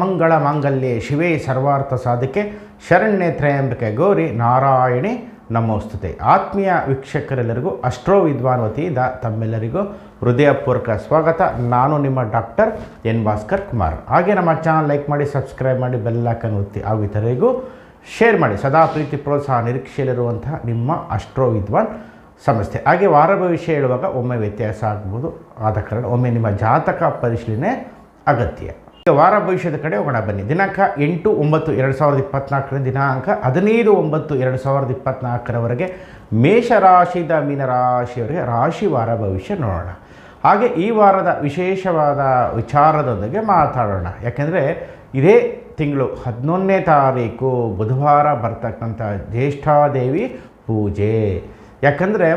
ಮಂಗಳ ಮಾಂಗಲ್ಯೆ ಶಿವೇ ಸರ್ವಾರ್ಥ ಸಾಧಕ್ಕೆ ಶರಣ್ಯ ತ್ರಯಂಬಿಕೆ ಗೌರಿ ನಾರಾಯಣಿ ನಮೋಸ್ತುತೆ. ಆತ್ಮೀಯ ವೀಕ್ಷಕರೆಲ್ಲರಿಗೂ ಅಷ್ಟ್ರೋ ವಿದ್ವಾನ್ ವತಿಯಿಂದ ತಮ್ಮೆಲ್ಲರಿಗೂ ಹೃದಯಪೂರ್ವಕ ಸ್ವಾಗತ. ನಾನು ನಿಮ್ಮ ಡಾಕ್ಟರ್ ಎನ್ ಭಾಸ್ಕರ್ ಕುಮಾರ್. ಹಾಗೆ ನಮ್ಮ ಚಾನಲ್ ಲೈಕ್ ಮಾಡಿ, ಸಬ್ಸ್ಕ್ರೈಬ್ ಮಾಡಿ ಬೆಲ್ಲೈಕನ್ ಒತ್ತಿ ಹಾಗೂ ಇತರರಿಗೂ ಶೇರ್ ಮಾಡಿ. ಸದಾ ಪ್ರೀತಿ, ಪ್ರೋತ್ಸಾಹ, ನಿರೀಕ್ಷೆಯಲ್ಲಿರುವಂತಹ ನಿಮ್ಮ ಅಷ್ಟ್ರೋ ವಿದ್ವಾನ್ ಸಂಸ್ಥೆ ಹಾಗೆ ವಾರ ಭವಿಷ್ಯ ಹೇಳುವಾಗ ಒಮ್ಮೆ ವ್ಯತ್ಯಾಸ ಆಗ್ಬೋದು. ಆದ ಕಾರಣ ಒಮ್ಮೆ ನಿಮ್ಮ ಜಾತಕ ಪರಿಶೀಲನೆ ಅಗತ್ಯ. ಈಗ ವಾರ ಭವಿಷ್ಯದ ಕಡೆ ಹೋಗೋಣ ಬನ್ನಿ. ದಿನಾಂಕ ಎಂಟು ಒಂಬತ್ತು ಎರಡು ಸಾವಿರದ ಇಪ್ಪತ್ನಾಲ್ಕರ ದಿನಾಂಕ ಹದಿನೈದು ಒಂಬತ್ತು ಎರಡು ಸಾವಿರದ ಇಪ್ಪತ್ನಾಲ್ಕರವರೆಗೆ ಮೇಷರಾಶಿಯಿಂದ ಮೀನರಾಶಿಯವರಿಗೆ ರಾಶಿ ವಾರ ಭವಿಷ್ಯ ನೋಡೋಣ. ಹಾಗೆ ಈ ವಾರದ ವಿಶೇಷವಾದ ವಿಚಾರದೊಂದಿಗೆ ಮಾತಾಡೋಣ. ಯಾಕೆಂದರೆ ಇದೇ ತಿಂಗಳು ಹದಿನೊಂದನೇ ತಾರೀಕು ಬುಧವಾರ ಬರ್ತಕ್ಕಂಥ ಜ್ಯೇಷ್ಠಾದೇವಿ ಪೂಜೆ. ಯಾಕಂದರೆ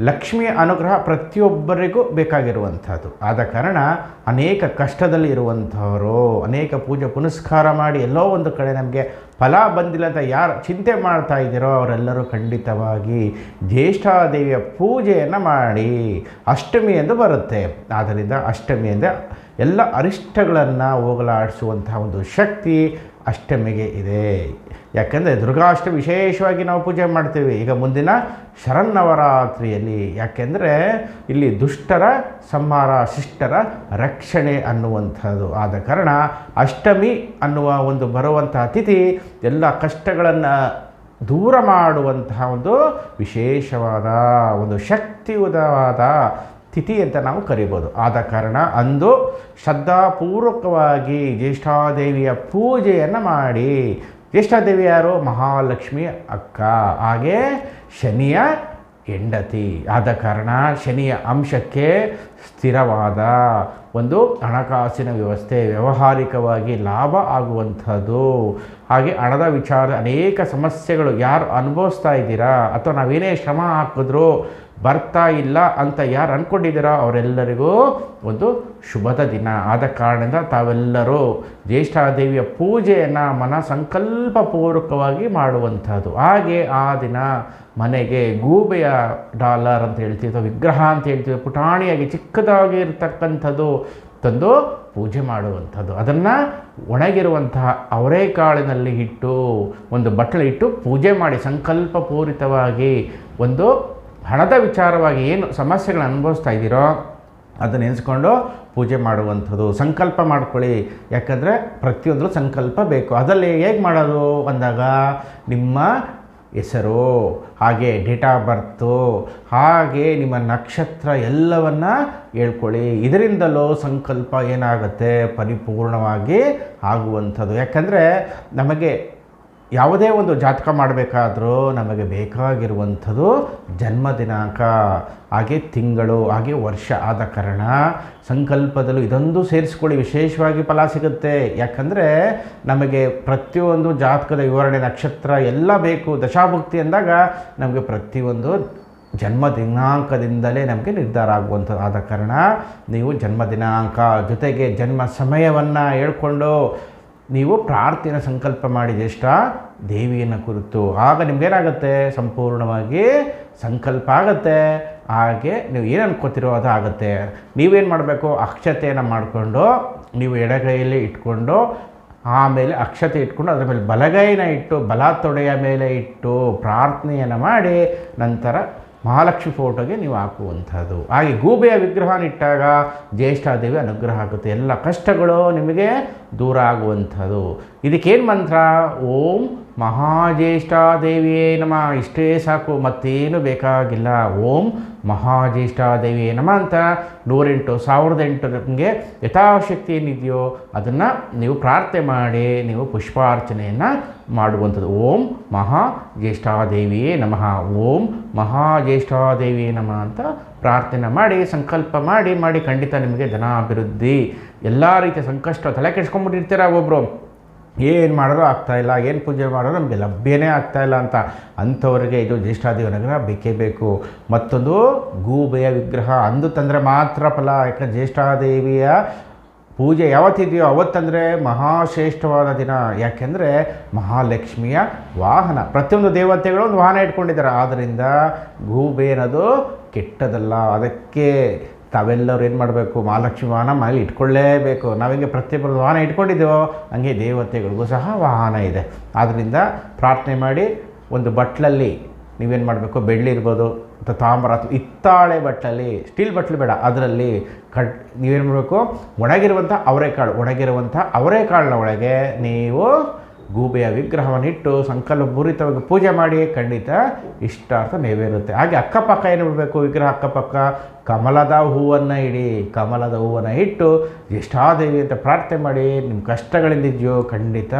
ಲಕ್ಷ್ಮಿಯ ಅನುಗ್ರಹ ಪ್ರತಿಯೊಬ್ಬರಿಗೂ ಬೇಕಾಗಿರುವಂಥದ್ದು. ಆದ ಕಾರಣ ಅನೇಕ ಕಷ್ಟದಲ್ಲಿ ಇರುವಂಥವರು, ಅನೇಕ ಪೂಜೆ ಪುನಸ್ಕಾರ ಮಾಡಿ ಎಲ್ಲೋ ಒಂದು ಕಡೆ ನಮಗೆ ಫಲ ಬಂದಿಲ್ಲ ಅಂತ ಯಾರು ಚಿಂತೆ ಮಾಡ್ತಾ ಇದ್ದೀರೋ ಅವರೆಲ್ಲರೂ ಖಂಡಿತವಾಗಿ ಜ್ಯೇಷ್ಠಾದೇವಿಯ ಪೂಜೆಯನ್ನು ಮಾಡಿ ಅಷ್ಟಮಿ ಎಂದು ಬರುತ್ತೆ. ಆದ್ದರಿಂದ ಅಷ್ಟಮಿಯಿಂದ ಎಲ್ಲ ಅರಿಷ್ಟಗಳನ್ನು ಹೋಗಲಾಡಿಸುವಂತಹ ಒಂದು ಶಕ್ತಿ ಅಷ್ಟಮಿಗೆ ಇದೆ. ಯಾಕೆಂದರೆ ದುರ್ಗಾಷ್ಟಮಿ ವಿಶೇಷವಾಗಿ ನಾವು ಪೂಜೆ ಮಾಡ್ತೀವಿ. ಈಗ ಮುಂದಿನ ಶರನ್ನವರಾತ್ರಿಯಲ್ಲಿ ಯಾಕೆಂದರೆ ಇಲ್ಲಿ ದುಷ್ಟರ, ಸಂಹಾರ, ಶಿಷ್ಟರ ರಕ್ಷಣೆ ಅನ್ನುವಂಥದ್ದು. ಆದ ಕಾರಣ ಅಷ್ಟಮಿ ಅನ್ನುವ ಒಂದು ಬರುವಂಥ ಅತಿಥಿ ಎಲ್ಲ ಕಷ್ಟಗಳನ್ನು ದೂರ ಮಾಡುವಂತಹ ಒಂದು ವಿಶೇಷವಾದ, ಒಂದು ಶಕ್ತಿಯುತವಾದ ತಿಥಿ ಅಂತ ನಾವು ಕರಿಬೋದು. ಆದ ಕಾರಣ ಅಂದು ಶ್ರದ್ಧಾಪೂರ್ವಕವಾಗಿ ಜ್ಯೇಷ್ಠಾದೇವಿಯ ಪೂಜೆಯನ್ನು ಮಾಡಿ. ಜ್ಯೇಷ್ಠಾದೇವಿ ಯಾರು? ಮಹಾಲಕ್ಷ್ಮಿ ಅಕ್ಕ. ಹಾಗೆ ಶನಿಯ ಹೆಂಡತಿ. ಆದ ಕಾರಣ ಶನಿಯ ಅಂಶಕ್ಕೆ ಸ್ಥಿರವಾದ ಒಂದು ಹಣಕಾಸಿನ ವ್ಯವಸ್ಥೆ, ವ್ಯಾವಹಾರಿಕವಾಗಿ ಲಾಭ ಆಗುವಂಥದ್ದು. ಹಾಗೆ ಹಣದ ವಿಚಾರ ಅನೇಕ ಸಮಸ್ಯೆಗಳು ಯಾರು ಅನುಭವಿಸ್ತಾ ಇದ್ದೀರಾ? ಅಥವಾ ನಾವೇನೇ ಶ್ರಮ ಹಾಕಿದ್ರೂ ಬರ್ತಾ ಇಲ್ಲ ಅಂತ ಯಾರು ಅಂದ್ಕೊಂಡಿದ್ದೀರೋ ಅವರೆಲ್ಲರಿಗೂ ಒಂದು ಶುಭದ ದಿನ. ಆದ ಕಾರಣದಿಂದ ತಾವೆಲ್ಲರೂ ಜ್ಯೇಷ್ಠಾದೇವಿಯ ಪೂಜೆಯನ್ನು ಮನ ಸಂಕಲ್ಪಪೂರ್ವಕವಾಗಿ ಮಾಡುವಂಥದ್ದು. ಹಾಗೆ ಆ ದಿನ ಮನೆಗೆ ಗೂಬೆಯ ಡಾಲರ್ ಅಂತ ಹೇಳ್ತೀವಿ ವಿಗ್ರಹ ಅಂತ ಹೇಳ್ತೀವಿ, ಪುಟಾಣಿಯಾಗಿ ಚಿಕ್ಕದಾಗಿ ಇರತಕ್ಕಂಥದ್ದು ತಂದು ಪೂಜೆ ಮಾಡುವಂಥದ್ದು. ಅದನ್ನು ಒಣಗಿರುವಂತಹ ಅವರೇಕಾಳಿನಲ್ಲಿ ಇಟ್ಟು ಒಂದು ಬಟ್ಟಲು ಇಟ್ಟು ಪೂಜೆ ಮಾಡಿ ಸಂಕಲ್ಪಪೂರಿತವಾಗಿ ಒಂದು ಹಣದ ವಿಚಾರವಾಗಿ ಏನು ಸಮಸ್ಯೆಗಳನ್ನ ಅನುಭವಿಸ್ತಾ ಇದ್ದೀರೋ ಅದನ್ನು ನೆನೆಸ್ಕೊಂಡು ಪೂಜೆ ಮಾಡುವಂಥದ್ದು, ಸಂಕಲ್ಪ ಮಾಡ್ಕೊಳ್ಳಿ. ಯಾಕಂದರೆ ಪ್ರತಿಯೊಂದರೂ ಸಂಕಲ್ಪ ಬೇಕು. ಅದರಲ್ಲಿ ಹೇಗೆ ಮಾಡೋದು ಅಂದಾಗ ನಿಮ್ಮ ಹೆಸರು, ಹಾಗೆ ಡೇಟ್ ಆಫ್ ಬರ್ತು, ಹಾಗೆ ನಿಮ್ಮ ನಕ್ಷತ್ರ ಎಲ್ಲವನ್ನು ಹೇಳ್ಕೊಳ್ಳಿ. ಇದರಿಂದಲೂ ಸಂಕಲ್ಪ ಏನಾಗುತ್ತೆ? ಪರಿಪೂರ್ಣವಾಗಿ ಆಗುವಂಥದ್ದು. ಯಾಕಂದರೆ ನಮಗೆ ಯಾವುದೇ ಒಂದು ಜಾತಕ ಮಾಡಬೇಕಾದರೂ ನಮಗೆ ಬೇಕಾಗಿರುವಂಥದ್ದು ಜನ್ಮ ದಿನಾಂಕ, ಹಾಗೆ ತಿಂಗಳು, ಹಾಗೆ ವರ್ಷ ಆದ ಕಾರಣ ಸಂಕಲ್ಪದಲ್ಲೂ ಇದೊಂದು ಸೇರಿಸ್ಕೊಳ್ಳಿ, ವಿಶೇಷವಾಗಿ ಫಲ ಸಿಗುತ್ತೆ. ಯಾಕಂದರೆ ನಮಗೆ ಪ್ರತಿಯೊಂದು ಜಾತಕದ ವಿವರಣೆ, ನಕ್ಷತ್ರ ಎಲ್ಲ ಬೇಕು. ದಶಾಭಕ್ತಿ ಅಂದಾಗ ನಮಗೆ ಪ್ರತಿಯೊಂದು ಜನ್ಮ ದಿನಾಂಕದಿಂದಲೇ ನಮಗೆ ನಿರ್ಧಾರ ಆಗುವಂಥದ್ದು ಆದ ಕಾರಣ ನೀವು ಜನ್ಮ ದಿನಾಂಕ ಜೊತೆಗೆ ಜನ್ಮ ಸಮಯವನ್ನು ಹೇಳ್ಕೊಂಡು ನೀವು ಪ್ರಾರ್ಥನೆ ಸಂಕಲ್ಪ ಮಾಡಿ ಜ್ಯೇಷ್ಠ ದೇವಿಯನ್ನು ಕುರಿತು. ಆಗ ನಿಮ್ಗೇನಾಗುತ್ತೆ ಸಂಪೂರ್ಣವಾಗಿ ಸಂಕಲ್ಪ ಆಗುತ್ತೆ. ಹಾಗೆ ನೀವು ಏನು ಅನ್ಕೋತಿರೋ ಅದು ಆಗುತ್ತೆ. ನೀವೇನು ಮಾಡಬೇಕು? ಅಕ್ಷತೆಯನ್ನು ಮಾಡಿಕೊಂಡು ನೀವು ಎಡಗೈಯಲ್ಲಿ ಇಟ್ಕೊಂಡು, ಆಮೇಲೆ ಅಕ್ಷತೆ ಇಟ್ಕೊಂಡು ಅದರ ಮೇಲೆ ಬಲಗೈನ ಇಟ್ಟು, ಬಲ ತೊಡೆಯ ಮೇಲೆ ಇಟ್ಟು ಪ್ರಾರ್ಥನೆಯನ್ನು ಮಾಡಿ ನಂತರ ಮಹಾಲಕ್ಷ್ಮಿ ಫೋಟೋಗೆ ನೀವು ಹಾಕುವಂಥದ್ದು. ಹಾಗೆ ಗೂಬೆಯ ವಿಗ್ರಹನಿಟ್ಟಾಗ ಜ್ಯೇಷ್ಠಾದೇವಿ ಅನುಗ್ರಹ ಆಗುತ್ತೆ. ಎಲ್ಲ ಕಷ್ಟಗಳು ನಿಮಗೆ ದೂರ ಆಗುವಂಥದ್ದು. ಇದಕ್ಕೇನು ಮಂತ್ರ? ಓಂ ಮಹಾಜ್ಯೇಷ್ಠಾದೇವಿಯೇ ನಮ. ಇಷ್ಟೇ ಸಾಕು, ಮತ್ತೇನು ಬೇಕಾಗಿಲ್ಲ. ಓಂ ಮಹಾಜ್ಯೇಷ್ಠಾದೇವಿಯೇ ನಮ ಅಂತ ನೂರೆಂಟು, ಸಾವಿರದ ಎಂಟು ನಿಮಗೆ ಯಥಾಶಕ್ತಿ ಏನಿದೆಯೋ ಅದನ್ನು ನೀವು ಪ್ರಾರ್ಥನೆ ಮಾಡಿ, ನೀವು ಪುಷ್ಪಾರ್ಚನೆಯನ್ನು ಮಾಡುವಂಥದ್ದು. ಓಂ ಮಹಾ ಜ್ಯೇಷ್ಠಾದೇವಿಯೇ ನಮಃ. ಓಂ ಮಹಾ ಮಹಾಜ್ಯೇಷ್ಠಾದೇವಿಯೇ ನಮಃ ಅಂತ ಪ್ರಾರ್ಥನೆ ಮಾಡಿ, ಸಂಕಲ್ಪ ಮಾಡಿ ಮಾಡಿ ಖಂಡಿತ ನಿಮಗೆ ಧನಾಭಿವೃದ್ಧಿ. ಎಲ್ಲ ರೀತಿಯ ಸಂಕಷ್ಟ ತಲೆ ಕೆಡಿಸ್ಕೊಂಡ್ಬಿಟ್ಟಿರ್ತೀರ ಒಬ್ಬರು ಏನು ಮಾಡಿದ್ರೂ ಆಗ್ತಾಯಿಲ್ಲ ಏನು ಪೂಜೆ ಮಾಡೋದು ನಮಗೆ ಲಭ್ಯನೇ ಆಗ್ತಾಯಿಲ್ಲ ಅಂತ ಅಂಥವ್ರಿಗೆ ಇದು ಜ್ಯೇಷ್ಠಾದೇವಿ ವಿಗ್ರಹ ಬೇಕೇ ಬೇಕು. ಮತ್ತೊಂದು ಗೂಬೆಯ ವಿಗ್ರಹ, ಅಂದು ತಂದರೆ ಮಾತ್ರ ಫಲ, ಯಾಕಂದರೆ ಜ್ಯೇಷ್ಠಾದೇವಿಯ ಪೂಜೆ ಯಾವತ್ತಿದೆಯೋ ಅವತ್ತಂದರೆ ಮಹಾಶ್ರೇಷ್ಠವಾದ ದಿನ. ಯಾಕೆಂದರೆ ಮಹಾಲಕ್ಷ್ಮಿಯ ವಾಹನ, ಪ್ರತಿಯೊಂದು ದೇವತೆಗಳು ಒಂದು ವಾಹನ ಇಟ್ಕೊಂಡಿದ್ದಾರೆ. ಆದ್ದರಿಂದ ಗೂಬೆ ಅನ್ನೋದು ಕೆಟ್ಟದಲ್ಲ. ಅದಕ್ಕೆ ತಾವೆಲ್ಲರೂ ಏನು ಮಾಡಬೇಕು? ಮಹಾಲಕ್ಷ್ಮಿ ವಾಹನ ಮನೇಲಿ ಇಟ್ಕೊಳ್ಳೇಬೇಕು. ನಾವಿಂಗೆ ಪ್ರತಿಯೊಬ್ಬರು ವಾಹನ ಇಟ್ಕೊಂಡಿದ್ದೇವೋ, ಹಂಗೆ ದೇವತೆಗಳಿಗೂ ಸಹ ವಾಹನ ಇದೆ. ಆದ್ದರಿಂದ ಪ್ರಾರ್ಥನೆ ಮಾಡಿ ಒಂದು ಬಟ್ಲಲ್ಲಿ ನೀವೇನು ಮಾಡಬೇಕು? ಬೆಳ್ಳಿ ಇರ್ಬೋದು, ಅಥವಾ ತಾಮ್ರ ಅಥವಾ ಹಿತ್ತಾಳೆ ಬಟ್ಲಲ್ಲಿ, ಸ್ಟೀಲ್ ಬಟ್ಲು ಬೇಡ, ಅದರಲ್ಲಿ ಕಟ್ ನೀವೇನು ಮಾಡಬೇಕು? ಒಣಗಿರುವಂಥ ಅವರೆಕಾಳು, ಒಣಗಿರುವಂಥ ಅವರೆಕಾಳಿನ ಒಳಗೆ ನೀವು ಗೂಬೆಯ ವಿಗ್ರಹವನ್ನು ಇಟ್ಟು ಸಂಕಲ್ಪಪೂರಿತವಾಗಿ ಪೂಜೆ ಮಾಡಿ ಖಂಡಿತ ಇಷ್ಟಾರ್ಥ ನೆರವೇರುತ್ತೆ. ಹಾಗೆ ಅಕ್ಕಪಕ್ಕ ಏನು ಬಿಡಬೇಕು ವಿಗ್ರಹ ಅಕ್ಕಪಕ್ಕ ಕಮಲದ ಹೂವನ್ನು ಇಡಿ, ಕಮಲದ ಹೂವನ್ನು ಇಟ್ಟು ದೇವಿ ಅಂತ ಪ್ರಾರ್ಥನೆ ಮಾಡಿ ನಿಮ್ಮ ಕಷ್ಟಗಳಿಂದಿದೆಯೋ ಖಂಡಿತ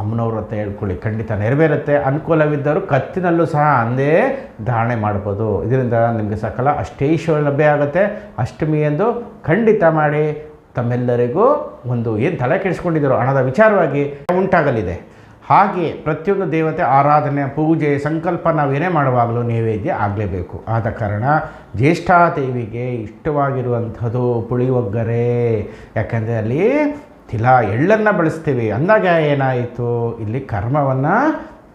ಅಮ್ಮನವ್ರ ಹತ್ರ ಹೇಳ್ಕೊಳ್ಳಿ. ಖಂಡಿತ ನೆರವೇರುತ್ತೆ. ಅನುಕೂಲವಿದ್ದವರು ಕತ್ತಿನಲ್ಲೂ ಸಹ ಅಂದೇ ಧಾರಣೆ ಮಾಡ್ಬೋದು. ಇದರಿಂದ ನಿಮಗೆ ಸಕಲ ಅಷ್ಟೇ ಲಭ್ಯ ಆಗುತ್ತೆ. ಅಷ್ಟಮಿ ಎಂದು ಖಂಡಿತ ಮಾಡಿ ತಮ್ಮೆಲ್ಲರಿಗೂ ಒಂದು ಏನು ತಲೆ ಕೆಡಿಸ್ಕೊಂಡಿದ್ದರು ಹಣದ ವಿಚಾರವಾಗಿ ಉಂಟಾಗಲಿದೆ. ಹಾಗೆ ಪ್ರತಿಯೊಂದು ದೇವತೆ ಆರಾಧನೆ, ಪೂಜೆ, ಸಂಕಲ್ಪ ನಾವೇನೇ ಮಾಡುವಾಗಲೂ ನೈವೇದ್ಯ ಆಗಲೇಬೇಕು. ಆದ ಕಾರಣ ಜ್ಯೇಷ್ಠಾದೇವಿಗೆ ಇಷ್ಟವಾಗಿರುವಂಥದ್ದು ಪುಳಿಯೊಗ್ಗರೆ ಯಾಕಂದರೆ ಅಲ್ಲಿ ತಿಲ ಎಳ್ಳನ್ನು ಬಳಸ್ತೀವಿ. ಅಂದಾಗ ಏನಾಯಿತು? ಇಲ್ಲಿ ಕರ್ಮವನ್ನು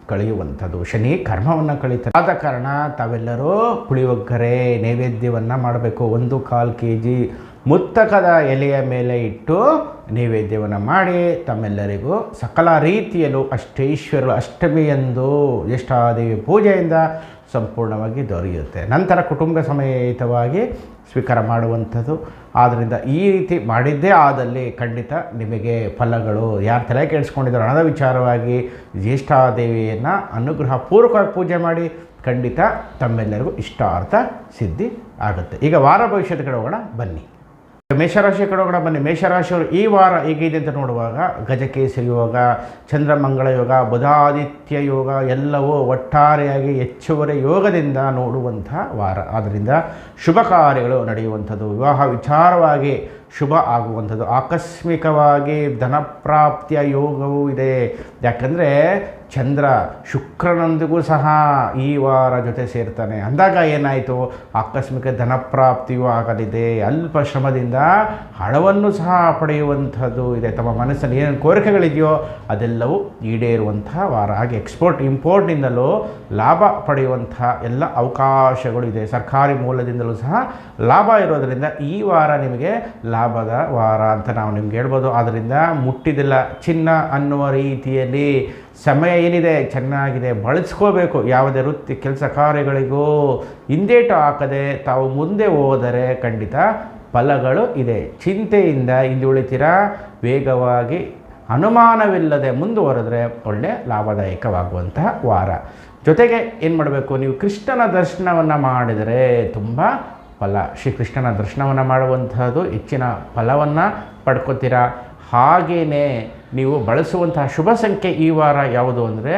ಕಳೆಯುವಂಥದ್ದು. ಶನಿ ಕರ್ಮವನ್ನು ಕಳೀತಾರೆ. ಆದ ಕಾರಣ ತಾವೆಲ್ಲರೂ ಪುಳಿಯೊಗ್ಗರೆ ನೈವೇದ್ಯವನ್ನು ಮಾಡಬೇಕು. ಒಂದು ಕಾಲು ಕೆ ಜಿ ಮುತ್ತಕದ ಎಲೆಯ ಮೇಲೆ ಇಟ್ಟು ನೈವೇದ್ಯವನ್ನು ಮಾಡಿ ತಮ್ಮೆಲ್ಲರಿಗೂ ಸಕಲ ರೀತಿಯಲ್ಲೂ ಅಷ್ಟೈಶ್ವರ್ಯ ಅಷ್ಟಮಿಯಂದು ಜ್ಯೇಷ್ಠಾದೇವಿ ಪೂಜೆಯಿಂದ ಸಂಪೂರ್ಣವಾಗಿ ದೊರೆಯುತ್ತೆ. ನಂತರ ಕುಟುಂಬ ಸಮೇತವಾಗಿ ಸ್ವೀಕಾರ ಮಾಡುವಂಥದ್ದು. ಆದ್ದರಿಂದ ಈ ರೀತಿ ಮಾಡಿದ್ದೇ ಆದಲ್ಲಿ ಖಂಡಿತ ನಿಮಗೆ ಫಲಗಳು, ಯಾರು ತಲೆ ಕೆಡಿಸ್ಕೊಂಡಿದ್ದಾರೆ ಹಣದ ವಿಚಾರವಾಗಿ ಜ್ಯೇಷ್ಠಾದೇವಿಯನ್ನು ಅನುಗ್ರಹ ಪೂರ್ವಕವಾಗಿ ಪೂಜೆ ಮಾಡಿ ಖಂಡಿತ ತಮ್ಮೆಲ್ಲರಿಗೂ ಇಷ್ಟಾರ್ಥ ಸಿದ್ಧಿ ಆಗುತ್ತೆ. ಈಗ ವಾರ ಭವಿಷ್ಯದ ಕಡೆ ಹೋಗೋಣ. ಬನ್ನಿ. ಮೇಷರಾಶಿ ಕಡೆ ಕೂಡ ಬನ್ನಿ. ಮೇಷರಾಶಿಯವರು ಈ ವಾರ ಹೇಗಿದೆ ಅಂತ ನೋಡುವಾಗ ಗಜಕೇಸರಿ ಯೋಗ, ಚಂದ್ರಮಂಗಳ ಯೋಗ, ಬುಧಾದಿತ್ಯ ಯೋಗ ಎಲ್ಲವೂ ಒಟ್ಟಾರೆಯಾಗಿ ಹೆಚ್ಚುವರಿ ಯೋಗದಿಂದ ನೋಡುವಂಥ ವಾರ. ಆದ್ದರಿಂದ ಶುಭ ಕಾರ್ಯಗಳು ನಡೆಯುವಂಥದ್ದು. ವಿವಾಹ ವಿಚಾರವಾಗಿ ಶುಭ ಆಗುವಂಥದ್ದು. ಆಕಸ್ಮಿಕವಾಗಿ ಧನಪ್ರಾಪ್ತಿಯ ಯೋಗವೂ ಇದೆ. ಯಾಕಂದರೆ ಚಂದ್ರ ಶುಕ್ರನೊಂದಿಗೂ ಸಹ ಈ ವಾರ ಜೊತೆ ಸೇರ್ತಾನೆ. ಅಂದಾಗ ಏನಾಯಿತು? ಆಕಸ್ಮಿಕ ಧನಪ್ರಾಪ್ತಿಯೂ ಆಗಲಿದೆ. ಅಲ್ಪ ಶ್ರಮದಿಂದ ಹಣವನ್ನು ಸಹ ಪಡೆಯುವಂಥದ್ದು ಇದೆ. ತಮ್ಮ ಮನಸ್ಸಲ್ಲಿ ಏನೇನು ಕೋರಿಕೆಗಳಿದೆಯೋ ಅದೆಲ್ಲವೂ ಈಡೇರುವಂಥ ವಾರ. ಹಾಗೆ ಎಕ್ಸ್ಪೋರ್ಟ್, ಇಂಪೋರ್ಟ್ನಿಂದಲೂ ಲಾಭ ಪಡೆಯುವಂಥ ಎಲ್ಲ ಅವಕಾಶಗಳು ಇದೆ. ಸರ್ಕಾರಿ ಮೂಲದಿಂದಲೂ ಸಹ ಲಾಭ ಇರೋದರಿಂದ ಈ ವಾರ ನಿಮಗೆ ಲಾಭದ ವಾರ ಅಂತ ನಾವು ನಿಮ್ಗೆ ಹೇಳ್ಬೋದು. ಆದ್ದರಿಂದ ಮುಟ್ಟಿದಿಲ್ಲ ಚಿನ್ನ ಅನ್ನುವ ರೀತಿಯಲ್ಲಿ ಸಮಯ ಏನಿದೆ, ಚೆನ್ನಾಗಿದೆ, ಬಳಸ್ಕೋಬೇಕು. ಯಾವುದೇ ವೃತ್ತಿ ಕೆಲಸ ಕಾರ್ಯಗಳಿಗೂ ಹಿಂದೇಟು ಹಾಕದೆ ತಾವು ಮುಂದೆ ಹೋದರೆ ಖಂಡಿತ ಫಲಗಳು ಇದೆ. ಚಿಂತೆಯಿಂದ ಹಿಂದುಳಿತೀರ ವೇಗವಾಗಿ ಅನುಮಾನವಿಲ್ಲದೆ ಮುಂದುವರೆದ್ರೆ ಒಳ್ಳೆ ಲಾಭದಾಯಕವಾಗುವಂತಹ ವಾರ. ಜೊತೆಗೆ ಏನು ಮಾಡಬೇಕು? ನೀವು ಕೃಷ್ಣನ ದರ್ಶನವನ್ನು ಮಾಡಿದರೆ ತುಂಬ ಫಲ. ಶ್ರೀಕೃಷ್ಣನ ದರ್ಶನವನ್ನು ಮಾಡುವಂಥದ್ದು ಹೆಚ್ಚಿನ ಫಲವನ್ನು ಪಡ್ಕೋತೀರಾ? ಹಾಗೆಯೇ ನೀವು ಬಳಸುವಂತಹ ಶುಭ ಸಂಖ್ಯೆ ಈ ವಾರ ಯಾವುದು ಅಂದರೆ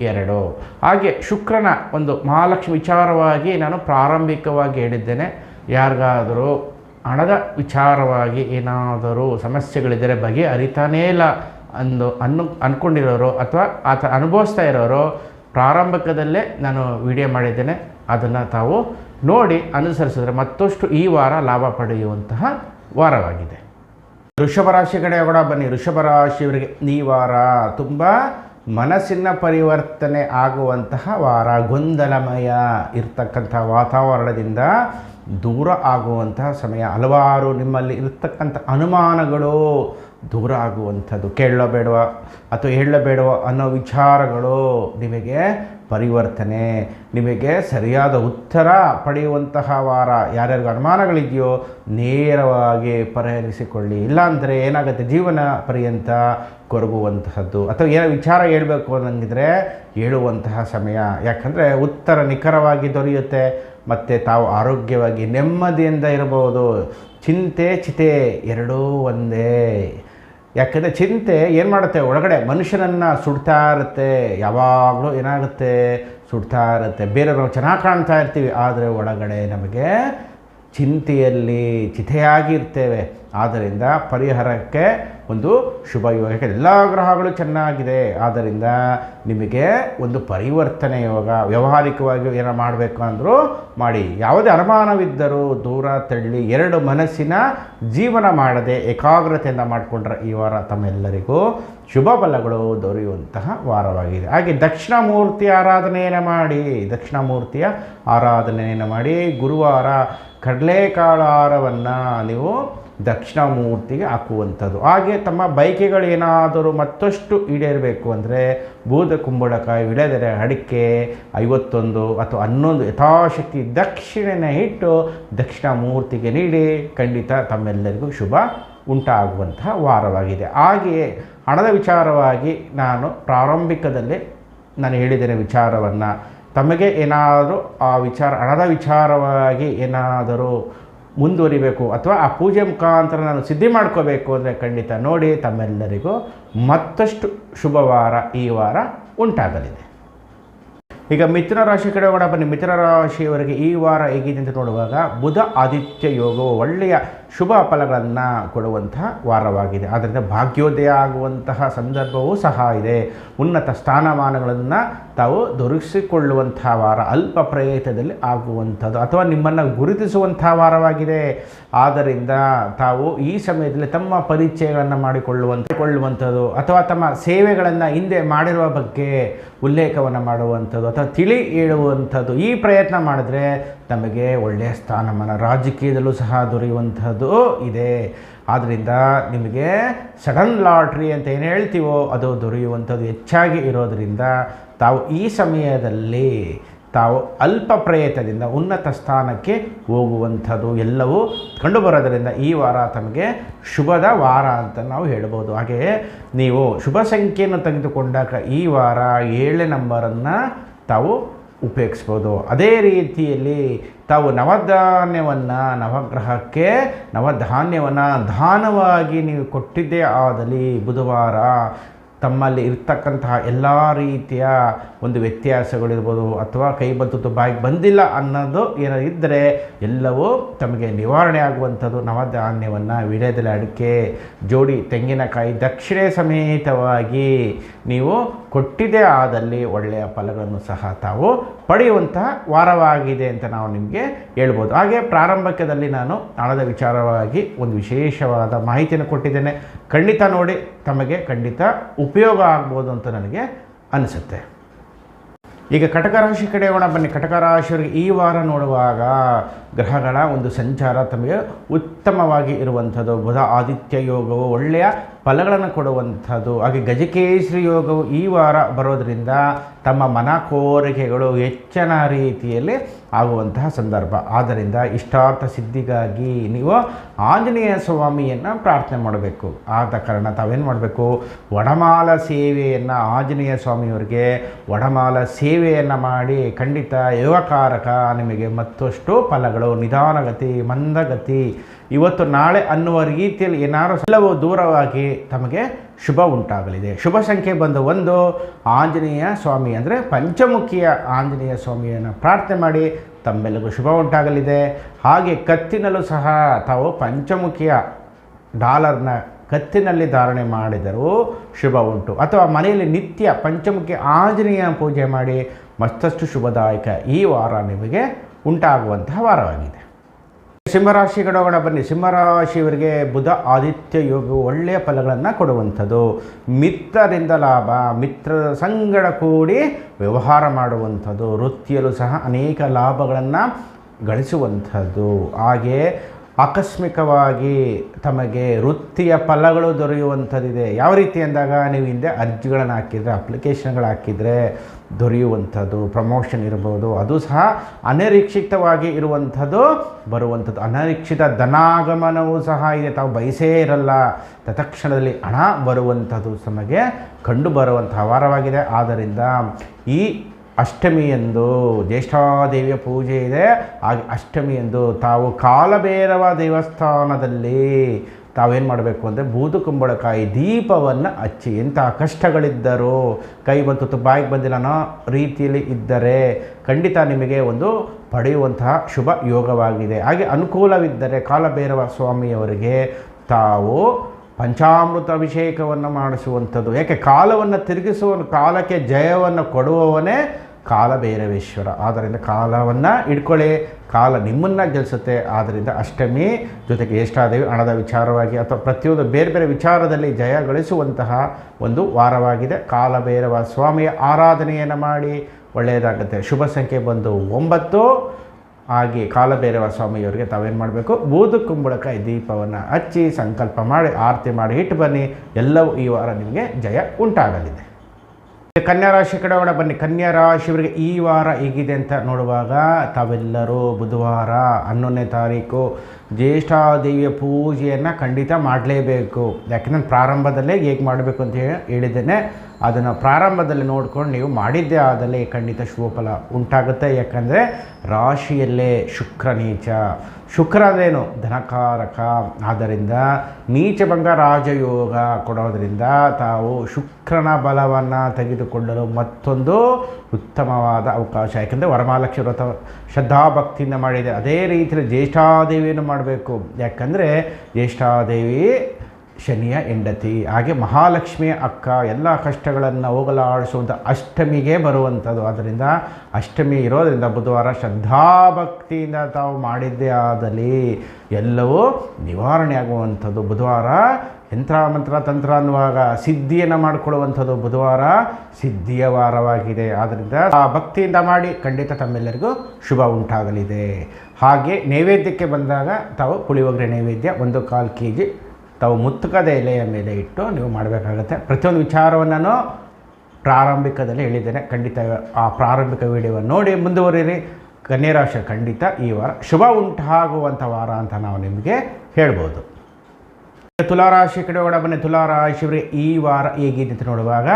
ಎರಡು. ಹಾಗೆ ಶುಕ್ರನ ಒಂದು ಮಹಾಲಕ್ಷ್ಮಿ ವಿಚಾರವಾಗಿ ನಾನು ಪ್ರಾರಂಭಿಕವಾಗಿ ಹೇಳಿದ್ದೇನೆ. ಯಾರಿಗಾದರೂ ಹಣದ ವಿಚಾರವಾಗಿ ಏನಾದರೂ ಸಮಸ್ಯೆಗಳಿದ್ದರೆ ಬಗೆ ಅರಿತಾನೇ ಇಲ್ಲ ಅಂದು ಅನ್ನು ಅಂದ್ಕೊಂಡಿರೋರು ಅಥವಾ ಆತ ಅನುಭವಿಸ್ತಾ ಇರೋರು ಪ್ರಾರಂಭಿಕದಲ್ಲೇ ನಾನು ವಿಡಿಯೋ ಮಾಡಿದ್ದೇನೆ. ಅದನ್ನು ತಾವು ನೋಡಿ ಅನುಸರಿಸಿದ್ರೆ ಮತ್ತಷ್ಟು ಈ ವಾರ ಲಾಭ ಪಡೆಯುವಂತಹ ವಾರವಾಗಿದೆ. ವೃಷಭ ರಾಶಿ ಕಡೆ ಕೂಡ ಬನ್ನಿ. ಋಷಭ ರಾಶಿಯವರಿಗೆ ಈ ವಾರ ತುಂಬ ಮನಸ್ಸಿನ ಪರಿವರ್ತನೆ ಆಗುವಂತಹ ವಾರ. ಗೊಂದಲಮಯ ಇರ್ತಕ್ಕಂಥ ವಾತಾವರಣದಿಂದ ದೂರ ಆಗುವಂತಹ ಸಮಯ. ಹಲವಾರು ನಿಮ್ಮಲ್ಲಿ ಇರ್ತಕ್ಕಂಥ ಅನುಮಾನಗಳು ದೂರ ಆಗುವಂಥದ್ದು. ಕೇಳಬೇಡವ ಅಥವಾ ಹೇಳಬೇಡವ ಅನ್ನೋ ವಿಚಾರಗಳು ನಿಮಗೆ ಪರಿವರ್ತನೆ. ನಿಮಗೆ ಸರಿಯಾದ ಉತ್ತರ ಪಡೆಯುವಂತಹ ವಾರ ಯಾರ್ಯಾರಿಗೂ ಅನುಮಾನಗಳಿದೆಯೋ ನೇರವಾಗಿ ಪರಿಹರಿಸಿಕೊಳ್ಳಿ. ಇಲ್ಲಾಂದರೆ ಏನಾಗುತ್ತೆ? ಜೀವನ ಪರ್ಯಂತ ಕೊರಗುವಂತಹದ್ದು. ಅಥವಾ ಏನೋ ವಿಚಾರ ಹೇಳಬೇಕು ಅನ್ನಂಗಿದ್ರೆ ಹೇಳುವಂತಹ ಸಮಯ. ಯಾಕಂದರೆ ಉತ್ತರ ನಿಖರವಾಗಿ ದೊರೆಯುತ್ತೆ. ಮತ್ತು ತಾವು ಆರೋಗ್ಯವಾಗಿ ನೆಮ್ಮದಿಯಿಂದ ಇರಬಹುದು. ಚಿಂತೆ ಚಿತೆ ಎರಡೂ ಒಂದೇ. ಯಾಕಂದರೆ ಚಿಂತೆ ಏನು ಮಾಡುತ್ತೆ? ಒಳಗಡೆ ಮನುಷ್ಯನನ್ನು ಸುಡ್ತಾ ಇರುತ್ತೆ. ಯಾವಾಗಲೂ ಏನಾಗುತ್ತೆ? ಸುಡ್ತಾ ಇರುತ್ತೆ. ಬೇರೆ ನಾವು ಚೆನ್ನಾಗಿ ಕಾಣ್ತಾ ಇರ್ತೀವಿ. ಆದರೆ ಒಳಗಡೆ ನಮಗೆ ಚಿಂತೆಯಲ್ಲಿ ಚಿತೆಯಾಗಿರ್ತೇವೆ ಆದ್ದರಿಂದ ಪರಿಹಾರಕ್ಕೆ ಒಂದು ಶುಭಯೋಗ ಎಲ್ಲ ಗ್ರಹಗಳು ಚೆನ್ನಾಗಿದೆ. ಆದ್ದರಿಂದ ನಿಮಗೆ ಒಂದು ಪರಿವರ್ತನೆ ಯೋಗ, ವ್ಯಾವಹಾರಿಕವಾಗಿ ಏನೋ ಮಾಡಬೇಕು ಅಂದರೂ ಮಾಡಿ. ಯಾವುದೇ ಅನುಮಾನವಿದ್ದರೂ ದೂರ ತಳ್ಳಿ, ಎರಡು ಮನಸ್ಸಿನ ಜೀವನ ಮಾಡದೆ ಏಕಾಗ್ರತೆಯಿಂದ ಮಾಡಿಕೊಂಡ್ರೆ ಈ ವಾರ ತಮ್ಮೆಲ್ಲರಿಗೂ ಶುಭ ಫಲಗಳು ದೊರೆಯುವಂತಹ ವಾರವಾಗಿದೆ. ಹಾಗೆ ದಕ್ಷಿಣಾಮೂರ್ತಿ ಆರಾಧನೆಯನ್ನು ಮಾಡಿ. ದಕ್ಷಿಣಾಮೂರ್ತಿಯ ಆರಾಧನೆಯನ್ನು ಮಾಡಿ. ಗುರುವಾರ ಕಡಲೆಕಾಳಾರವನ್ನು ನೀವು ದಕ್ಷಿಣಾಮೂರ್ತಿಗೆ ಹಾಕುವಂಥದ್ದು. ಹಾಗೆ ತಮ್ಮ ಬೈಕೆಗಳೇನಾದರೂ ಮತ್ತಷ್ಟು ಈಡೇರಬೇಕು ಅಂದರೆ ಬೂದ ಕುಂಬಳಕಾಯಿ ವಿಳೆದರೆ ಅಡಿಕೆ ಐವತ್ತೊಂದು ಅಥವಾ ಹನ್ನೊಂದು ಯಥಾಶಕ್ತಿ ದಕ್ಷಿಣನ ಇಟ್ಟು ದಕ್ಷಿಣಾಮೂರ್ತಿಗೆ ನೀಡಿ ಖಂಡಿತ ತಮ್ಮೆಲ್ಲರಿಗೂ ಶುಭ ಉಂಟಾಗುವಂತಹ ವಾರವಾಗಿದೆ. ಹಾಗೆಯೇ ಹಣದ ವಿಚಾರವಾಗಿ ನಾನು ಪ್ರಾರಂಭಿಕದಲ್ಲಿ ನಾನು ಹೇಳಿದರೆ ವಿಚಾರವನ್ನು. ತಮಗೆ ಏನಾದರೂ ಆ ವಿಚಾರ, ಹಣದ ವಿಚಾರವಾಗಿ ಏನಾದರೂ ಮುಂದುವರಿಬೇಕು ಅಥವಾ ಆ ಪೂಜೆ ಮುಖಾಂತರ ನಾನು ಸಿದ್ಧಿ ಮಾಡ್ಕೋಬೇಕು ಅಂದರೆ ಖಂಡಿತ ನೋಡಿ ತಮ್ಮೆಲ್ಲರಿಗೂ ಮತ್ತಷ್ಟು ಶುಭವಾರ ಈ ವಾರ ಉಂಟಾಗಲಿದೆ. ಈಗ ಮಿಥುನ ರಾಶಿ ಕಡೆ ಹೋಗೋಣ ಬನ್ನಿ. ಮಿಥುನ ರಾಶಿಯವರಿಗೆ ಈ ವಾರ ಹೇಗಿದೆ ಅಂತ ನೋಡುವಾಗ ಬುಧ ಆದಿತ್ಯ ಯೋಗವು ಒಳ್ಳೆಯ ಶುಭ ಫಲಗಳನ್ನು ಕೊಡುವಂತಹ ವಾರವಾಗಿದೆ. ಆದ್ದರಿಂದ ಭಾಗ್ಯೋದಯ ಆಗುವಂತಹ ಸಂದರ್ಭವೂ ಸಹ ಇದೆ. ಉನ್ನತ ಸ್ಥಾನಮಾನಗಳನ್ನು ತಾವು ದೊರಕಿಸಿಕೊಳ್ಳುವಂತಹ ವಾರ ಅಲ್ಪ ಪ್ರಯತ್ನದಲ್ಲಿ ಆಗುವಂಥದ್ದು ಅಥವಾ ನಿಮ್ಮನ್ನು ಗುರುತಿಸುವಂತಹ ವಾರವಾಗಿದೆ. ಆದ್ದರಿಂದ ತಾವು ಈ ಸಮಯದಲ್ಲಿ ತಮ್ಮ ಪರಿಚಯಗಳನ್ನು ಮಾಡಿಕೊಳ್ಳುವಂಥ, ಕೊಳ್ಳುವಂಥದ್ದು ಅಥವಾ ತಮ್ಮ ಸೇವೆಗಳನ್ನು ಹಿಂದೆ ಮಾಡಿರುವ ಬಗ್ಗೆ ಉಲ್ಲೇಖವನ್ನು ಮಾಡುವಂಥದ್ದು ಅಥವಾ ತಿಳಿ ಹೇಳುವಂಥದ್ದು ಈ ಪ್ರಯತ್ನ ಮಾಡಿದ್ರೆ ತಮಗೆ ಒಳ್ಳೆಯ ಸ್ಥಾನಮಾನ. ರಾಜಕೀಯದಲ್ಲೂ ಸಹ ದೊರೆಯುವಂಥದ್ದು ಇದೆ. ಆದ್ದರಿಂದ ನಿಮಗೆ ಸಡನ್ ಲಾಟ್ರಿ ಅಂತ ಏನು ಹೇಳ್ತೀವೋ ಅದು ದೊರೆಯುವಂಥದ್ದು ಹೆಚ್ಚಾಗಿ ಇರೋದರಿಂದ ತಾವು ಈ ಸಮಯದಲ್ಲಿ ತಾವು ಅಲ್ಪ ಪ್ರಯತ್ನದಿಂದ ಉನ್ನತ ಸ್ಥಾನಕ್ಕೆ ಹೋಗುವಂಥದ್ದು ಎಲ್ಲವೂ ಕಂಡುಬರೋದರಿಂದ ಈ ವಾರ ತಮಗೆ ಶುಭದ ವಾರ ಅಂತ ನಾವು ಹೇಳ್ಬೋದು. ಹಾಗೆಯೇ ನೀವು ಶುಭ ಸಂಖ್ಯೆಯನ್ನು ತೆಗೆದುಕೊಂಡಾಗ ಈ ವಾರ ಏಳನೇ ನಂಬರನ್ನು ತಾವು ಉಪಯೋಗಿಸ್ಬೋದು. ಅದೇ ರೀತಿಯಲ್ಲಿ ತಾವು ನವಧಾನ್ಯವನ್ನು ನವಗ್ರಹಕ್ಕೆ, ನವಧಾನ್ಯವನ್ನು ದಾನವಾಗಿ ನೀವು ಕೊಟ್ಟಿದ್ದೇ ಆದಲ್ಲಿ ಬುಧವಾರ ತಮ್ಮಲ್ಲಿ ಇರ್ತಕ್ಕಂತಹ ಎಲ್ಲ ರೀತಿಯ ಒಂದು ವ್ಯತ್ಯಾಸಗಳಿರ್ಬೋದು ಅಥವಾ ಕೈ ಬಂತು ಬಾಯಿಗೆ ಬಂದಿಲ್ಲ ಅನ್ನೋದು ಏನೋ ಇದ್ದರೆ ಎಲ್ಲವೂ ತಮಗೆ ನಿವಾರಣೆ ಆಗುವಂಥದ್ದು. ನವಧಾನ್ಯವನ್ನು ವಿಳ್ಯದೆಲೆ ಅಡಿಕೆ, ಜೋಡಿ, ತೆಂಗಿನಕಾಯಿ ದಕ್ಷಿಣೆ ಸಮೇತವಾಗಿ ನೀವು ಕೊಟ್ಟಿದ್ದೇ ಆದಲ್ಲಿ ಒಳ್ಳೆಯ ಫಲಗಳನ್ನು ಸಹ ತಾವು ಪಡೆಯುವಂತಹ ವಾರವಾಗಿದೆ ಅಂತ ನಾವು ನಿಮಗೆ ಹೇಳ್ಬೋದು. ಹಾಗೆ ಪ್ರಾರಂಭಕದಲ್ಲಿ ನಾನು ಹಣದ ವಿಚಾರವಾಗಿ ಒಂದು ವಿಶೇಷವಾದ ಮಾಹಿತಿಯನ್ನು ಕೊಟ್ಟಿದ್ದೇನೆ. ಖಂಡಿತ ನೋಡಿ, ತಮಗೆ ಖಂಡಿತ ಉಪಯೋಗ ಆಗ್ಬೋದು ಅಂತ ನನಗೆ ಅನಿಸುತ್ತೆ. ಈಗ ಕಟಕ ರಾಶಿ ಕಡೆ ಹೋಗೋಣ ಬನ್ನಿ. ಕಟಕ ರಾಶಿಯವರಿಗೆ ಈ ವಾರ ನೋಡುವಾಗ ಗ್ರಹಗಳ ಒಂದು ಸಂಚಾರ ತಮಗೆ ಉತ್ತಮವಾಗಿ ಇರುವಂಥದ್ದು. ಬುಧ ಆದಿತ್ಯ ಯೋಗವು ಒಳ್ಳೆಯ ಫಲಗಳನ್ನು ಕೊಡುವಂಥದ್ದು. ಹಾಗೆ ಗಜಕೇಶ್ರಿ ಯೋಗವು ಈ ವಾರ ಬರೋದರಿಂದ ತಮ್ಮ ಮನ ಕೋರಿಕೆಗಳು ಹೆಚ್ಚಿನ ರೀತಿಯಲ್ಲಿ ಆಗುವಂತಹ ಸಂದರ್ಭ. ಆದ್ದರಿಂದ ಇಷ್ಟಾರ್ಥ ಸಿದ್ಧಿಗಾಗಿ ನೀವು ಆಂಜನೇಯ ಸ್ವಾಮಿಯನ್ನು ಪ್ರಾರ್ಥನೆ ಮಾಡಬೇಕು. ಆದ ಕಾರಣ ತಾವೇನು ಮಾಡಬೇಕು? ವಡಮಾಲ ಸೇವೆಯನ್ನು ಆಂಜನೇಯ ಸ್ವಾಮಿಯವರಿಗೆ ವಡಮಾಲ ಸೇವೆಯನ್ನು ಮಾಡಿ ಖಂಡಿತ ಯೋಗಕಾರಕ ನಿಮಗೆ ಮತ್ತಷ್ಟು ಫಲಗಳು ನಿಧಾನಗತಿ, ಮಂದಗತಿ. ಇವತ್ತು ನಾಳೆ ಅನ್ನುವ ರೀತಿಯಲ್ಲಿ ಏನಾದರೂ ಎಲ್ಲವೂ ದೂರವಾಗಿ ತಮಗೆ ಶುಭ ಉಂಟಾಗಲಿದೆ. ಶುಭ ಸಂಖ್ಯೆ ಬಂದು ಒಂದು, ಆಂಜನೇಯ ಸ್ವಾಮಿ ಅಂದರೆ ಪಂಚಮುಖಿಯ ಆಂಜನೇಯ ಸ್ವಾಮಿಯನ್ನು ಪ್ರಾರ್ಥನೆ ಮಾಡಿ ತಮ್ಮೆಲ್ಲರಿಗೂ ಶುಭ ಉಂಟಾಗಲಿದೆ. ಹಾಗೆ ಕತ್ತಿನಲ್ಲೂ ಸಹ ತಾವು ಪಂಚಮುಖಿಯ ಡಾಲರ್ನ ಕತ್ತಿನಲ್ಲಿ ಧಾರಣೆ ಮಾಡಿದರೂ ಶುಭ ಉಂಟು. ಅಥವಾ ಮನೆಯಲ್ಲಿ ನಿತ್ಯ ಪಂಚಮುಖಿ ಆಂಜನೇಯ ಪೂಜೆ ಮಾಡಿ ಮತ್ತಷ್ಟು ಶುಭದಾಯಕ ಈ ವಾರ ನಿಮಗೆ ಉಂಟಾಗುವಂತಹ ವಾರವಾಗಿದೆ. ಸಿಂಹರಾಶಿ ಕಡೆಗೋಣ ಬನ್ನಿ. ಸಿಂಹರಾಶಿಯವರಿಗೆ ಬುಧ ಆದಿತ್ಯ ಯೋಗವು ಒಳ್ಳೆಯ ಫಲಗಳನ್ನು ಕೊಡುವಂಥದ್ದು. ಮಿತ್ರರಿಂದ ಲಾಭ ಮಿತ್ರರ ಸಂಗಡ ಕೂಡಿ ವ್ಯವಹಾರ ಮಾಡುವಂಥದ್ದು. ವೃತ್ತಿಯಲ್ಲೂ ಸಹ ಅನೇಕ ಲಾಭಗಳನ್ನು ಗಳಿಸುವಂಥದ್ದು. ಹಾಗೆ ಆಕಸ್ಮಿಕವಾಗಿ ತಮಗೆ ವೃತ್ತಿಯ ಫಲಗಳು ದೊರೆಯುವಂಥದ್ದಿದೆ. ಯಾವ ರೀತಿ ಅಂದಾಗ ನೀವು ಹಿಂದೆ ಅರ್ಜಿಗಳನ್ನು ಹಾಕಿದರೆ ಅಪ್ಲಿಕೇಶನ್ಗಳು ಹಾಕಿದರೆ ದೊರೆಯುವಂಥದ್ದು ಪ್ರಮೋಷನ್ ಇರ್ಬೋದು. ಅದು ಸಹ ಅನಿರೀಕ್ಷಿತವಾಗಿ ಇರುವಂಥದ್ದು ಬರುವಂಥದ್ದು. ಅನಿರೀಕ್ಷಿತ ಧನಾಗಮನವೂ ಸಹ ಇದೆ. ತಾವು ಬಯಸೇ ಇರಲ್ಲ. ತತ್ಕ್ಷಣದಲ್ಲಿ ಹಣ ಬರುವಂಥದ್ದು ನಮಗೆ ಕಂಡು ಬರುವಂಥ ಆದ್ದರಿಂದ ಈ ಅಷ್ಟಮಿಯಂದು ಜ್ಯೇಷ್ಠಾದೇವಿಯ ಪೂಜೆ ಇದೆ. ಹಾಗೆ ಅಷ್ಟಮಿಯಂದು ತಾವು ಕಾಲಭೈರವ ದೇವಸ್ಥಾನದಲ್ಲಿ ತಾವೇನು ಮಾಡಬೇಕು ಅಂದರೆ ಬೂದು ಕುಂಬಳಕಾಯಿ ದೀಪವನ್ನು ಹಚ್ಚಿ ಎಂತಹ ಕಷ್ಟಗಳಿದ್ದರೂ ಕೈ ಬಂತು ಬಾಯಿಗೆ ಬಂದಿಲ್ಲ ರೀತಿಯಲ್ಲಿ ಇದ್ದರೆ ಖಂಡಿತ ನಿಮಗೆ ಒಂದು ಪಡೆಯುವಂತಹ ಶುಭ ಯೋಗವಾಗಿದೆ. ಹಾಗೆ ಅನುಕೂಲವಿದ್ದರೆ ಕಾಲಭೈರವ ಸ್ವಾಮಿಯವರಿಗೆ ತಾವು ಪಂಚಾಮೃತ ಅಭಿಷೇಕವನ್ನು ಮಾಡಿಸುವಂಥದ್ದು. ಯಾಕೆ ಕಾಲವನ್ನು ತಿರುಗಿಸುವ ಕಾಲಕ್ಕೆ ಜಯವನ್ನು ಕೊಡುವವನೇ ಕಾಲಭೈರವೇಶ್ವರ. ಆದ್ದರಿಂದ ಕಾಲವನ್ನು ಇಟ್ಕೊಳ್ಳಿ ಕಾಲ ನಿಮ್ಮನ್ನು ಗೆಲ್ಲಿಸುತ್ತೆ ಆದ್ದರಿಂದ ಅಷ್ಟಮಿ ಜೊತೆಗೆ ಜ್ಯೇಷ್ಠಾದೇವಿ ಹಣದ ವಿಚಾರವಾಗಿ ಅಥವಾ ಪ್ರತಿಯೊಂದು ಬೇರೆ ಬೇರೆ ವಿಚಾರದಲ್ಲಿ ಜಯ ಗಳಿಸುವಂತಹ ಒಂದು ವಾರವಾಗಿದೆ. ಕಾಲಭೈರವ ಸ್ವಾಮಿಯ ಆರಾಧನೆಯನ್ನು ಮಾಡಿ. ಒಳ್ಳೆಯದಾಗುತ್ತೆ. ಶುಭ ಸಂಖ್ಯೆ ಬಂದು ಒಂಬತ್ತು. ಹಾಗೆ ಕಾಲಭೈರವ ಸ್ವಾಮಿಯವರಿಗೆ ತಾವೇನು ಮಾಡಬೇಕು? ಬೂದು ಕುಂಬಳಕಾಯಿ ದೀಪವನ್ನು ಹಚ್ಚಿ ಸಂಕಲ್ಪ ಮಾಡಿ, ಆರತಿ ಮಾಡಿ, ಇಟ್ಟು ಬನ್ನಿ. ಎಲ್ಲವೂ ಈ ವಾರ ನಿಮಗೆ ಜಯ ಉಂಟಾಗಲಿದೆ. ಕನ್ಯಾ ರಾಶಿ ಕಡೆ ಒಳ ಬನ್ನಿ. ಕನ್ಯಾ ರಾಶಿಯವರಿಗೆ ಈ ವಾರ ಹೇಗಿದೆ ಅಂತ ನೋಡುವಾಗ ತಾವೆಲ್ಲರೂ ಬುಧವಾರ ಹನ್ನೊಂದನೇ ತಾರೀಕು ಜ್ಯೇಷ್ಠಾದೇವಿಯ ಪೂಜೆಯನ್ನು ಖಂಡಿತ ಮಾಡಲೇಬೇಕು. ಯಾಕೆಂದರೆ ಪ್ರಾರಂಭದಲ್ಲೇ ಹೇಗೆ ಮಾಡಬೇಕು ಅಂತ ಹೇಳಿ ಹೇಳಿದ್ದೇನೆ. ಅದನ್ನು ಪ್ರಾರಂಭದಲ್ಲಿ ನೋಡ್ಕೊಂಡು ನೀವು ಮಾಡಿದ್ದೇ ಆದಲ್ಲಿ ಖಂಡಿತ ಶುಭಫಲ ಉಂಟಾಗುತ್ತೆ. ಯಾಕಂದರೆ ರಾಶಿಯಲ್ಲೇ ಶುಕ್ರ ನೀಚ. ಶುಕ್ರ ಅಂದ್ರೇನು? ಧನಕಾರಕ. ಆದ್ದರಿಂದ ನೀಚಭಂಗ ರಾಜಯೋಗ ಕೊಡೋದರಿಂದ ತಾವು ಶುಕ್ರನ ಬಲವನ್ನು ತೆಗೆದುಕೊಳ್ಳಲು ಮತ್ತೊಂದು ಉತ್ತಮವಾದ ಅವಕಾಶ. ಯಾಕೆಂದರೆ ವರಮಹಾಲಕ್ಷ್ಮಿ ವ್ರತ ಶ್ರದ್ಧಾಭಕ್ತಿಯಿಂದ ಮಾಡಿದೆ. ಅದೇ ರೀತಿಯಲ್ಲಿ ಜ್ಯೇಷ್ಠಾದೇವಿಯನ್ನು ಮಾಡಬೇಕು. ಯಾಕಂದರೆ ಜ್ಯೇಷ್ಠಾದೇವಿ ಶನಿಯ ಹೆಂಡತಿ, ಹಾಗೆ ಮಹಾಲಕ್ಷ್ಮಿಯ ಅಕ್ಕ, ಎಲ್ಲ ಕಷ್ಟಗಳನ್ನು ಹೋಗಲಾಡಿಸುವಂಥ ಅಷ್ಟಮಿಗೆ ಬರುವಂಥದ್ದು ಆದ್ದರಿಂದ ಅಷ್ಟಮಿ ಇರೋದರಿಂದ ಬುಧವಾರ ಶ್ರದ್ಧಾಭಕ್ತಿಯಿಂದ ತಾವು ಮಾಡಿದ್ದೇ ಆದಲ್ಲಿ ಎಲ್ಲವೂ ನಿವಾರಣೆ ಆಗುವಂಥದ್ದು ಬುಧವಾರ ಯಂತ್ರ, ಮಂತ್ರ, ತಂತ್ರ ಅನ್ನುವಾಗ ಸಿದ್ಧಿಯನ್ನು ಮಾಡಿಕೊಳ್ಳುವಂಥದ್ದು ಬುಧವಾರ ಸಿದ್ಧಿಯ ವಾರವಾಗಿದೆ. ಆದ್ದರಿಂದ ಆ ಭಕ್ತಿಯಿಂದ ಮಾಡಿ ಖಂಡಿತ ತಮ್ಮೆಲ್ಲರಿಗೂ ಶುಭ ಉಂಟಾಗಲಿದೆ. ಹಾಗೆ ನೈವೇದ್ಯಕ್ಕೆ ಬಂದಾಗ ತಾವು ಪುಳಿಯೋಗರೆ ನೈವೇದ್ಯ ಒಂದು ಕಾಲು ಕೆ ಜಿ ತಾವು ಮುತ್ತುಕದ ಎಲೆಯ ಮೇಲೆ ಇಟ್ಟು ನೀವು ಮಾಡಬೇಕಾಗತ್ತೆ. ಪ್ರತಿಯೊಂದು ವಿಚಾರವನ್ನು ಪ್ರಾರಂಭಿಕದಲ್ಲಿ ಹೇಳಿದ್ದೇನೆ. ಖಂಡಿತ ಆ ಪ್ರಾರಂಭಿಕ ವಿಡಿಯೋವನ್ನು ನೋಡಿ ಮುಂದುವರಿರಿ ಕನ್ಯರಾಶಿ ಖಂಡಿತ ಈ ವಾರ ಶುಭ ಉಂಟಾಗುವಂಥ ವಾರ ಅಂತ ನಾವು ನಿಮಗೆ ಹೇಳ್ಬೋದು. ತುಲಾರಾಶಿ ಕಡೆ ಒಳ ಬನ್ನಿ. ತುಲಾರಾಶಿಯವರಿಗೆ ಈ ವಾರ ಹೇಗಿದೆ ನೋಡುವಾಗ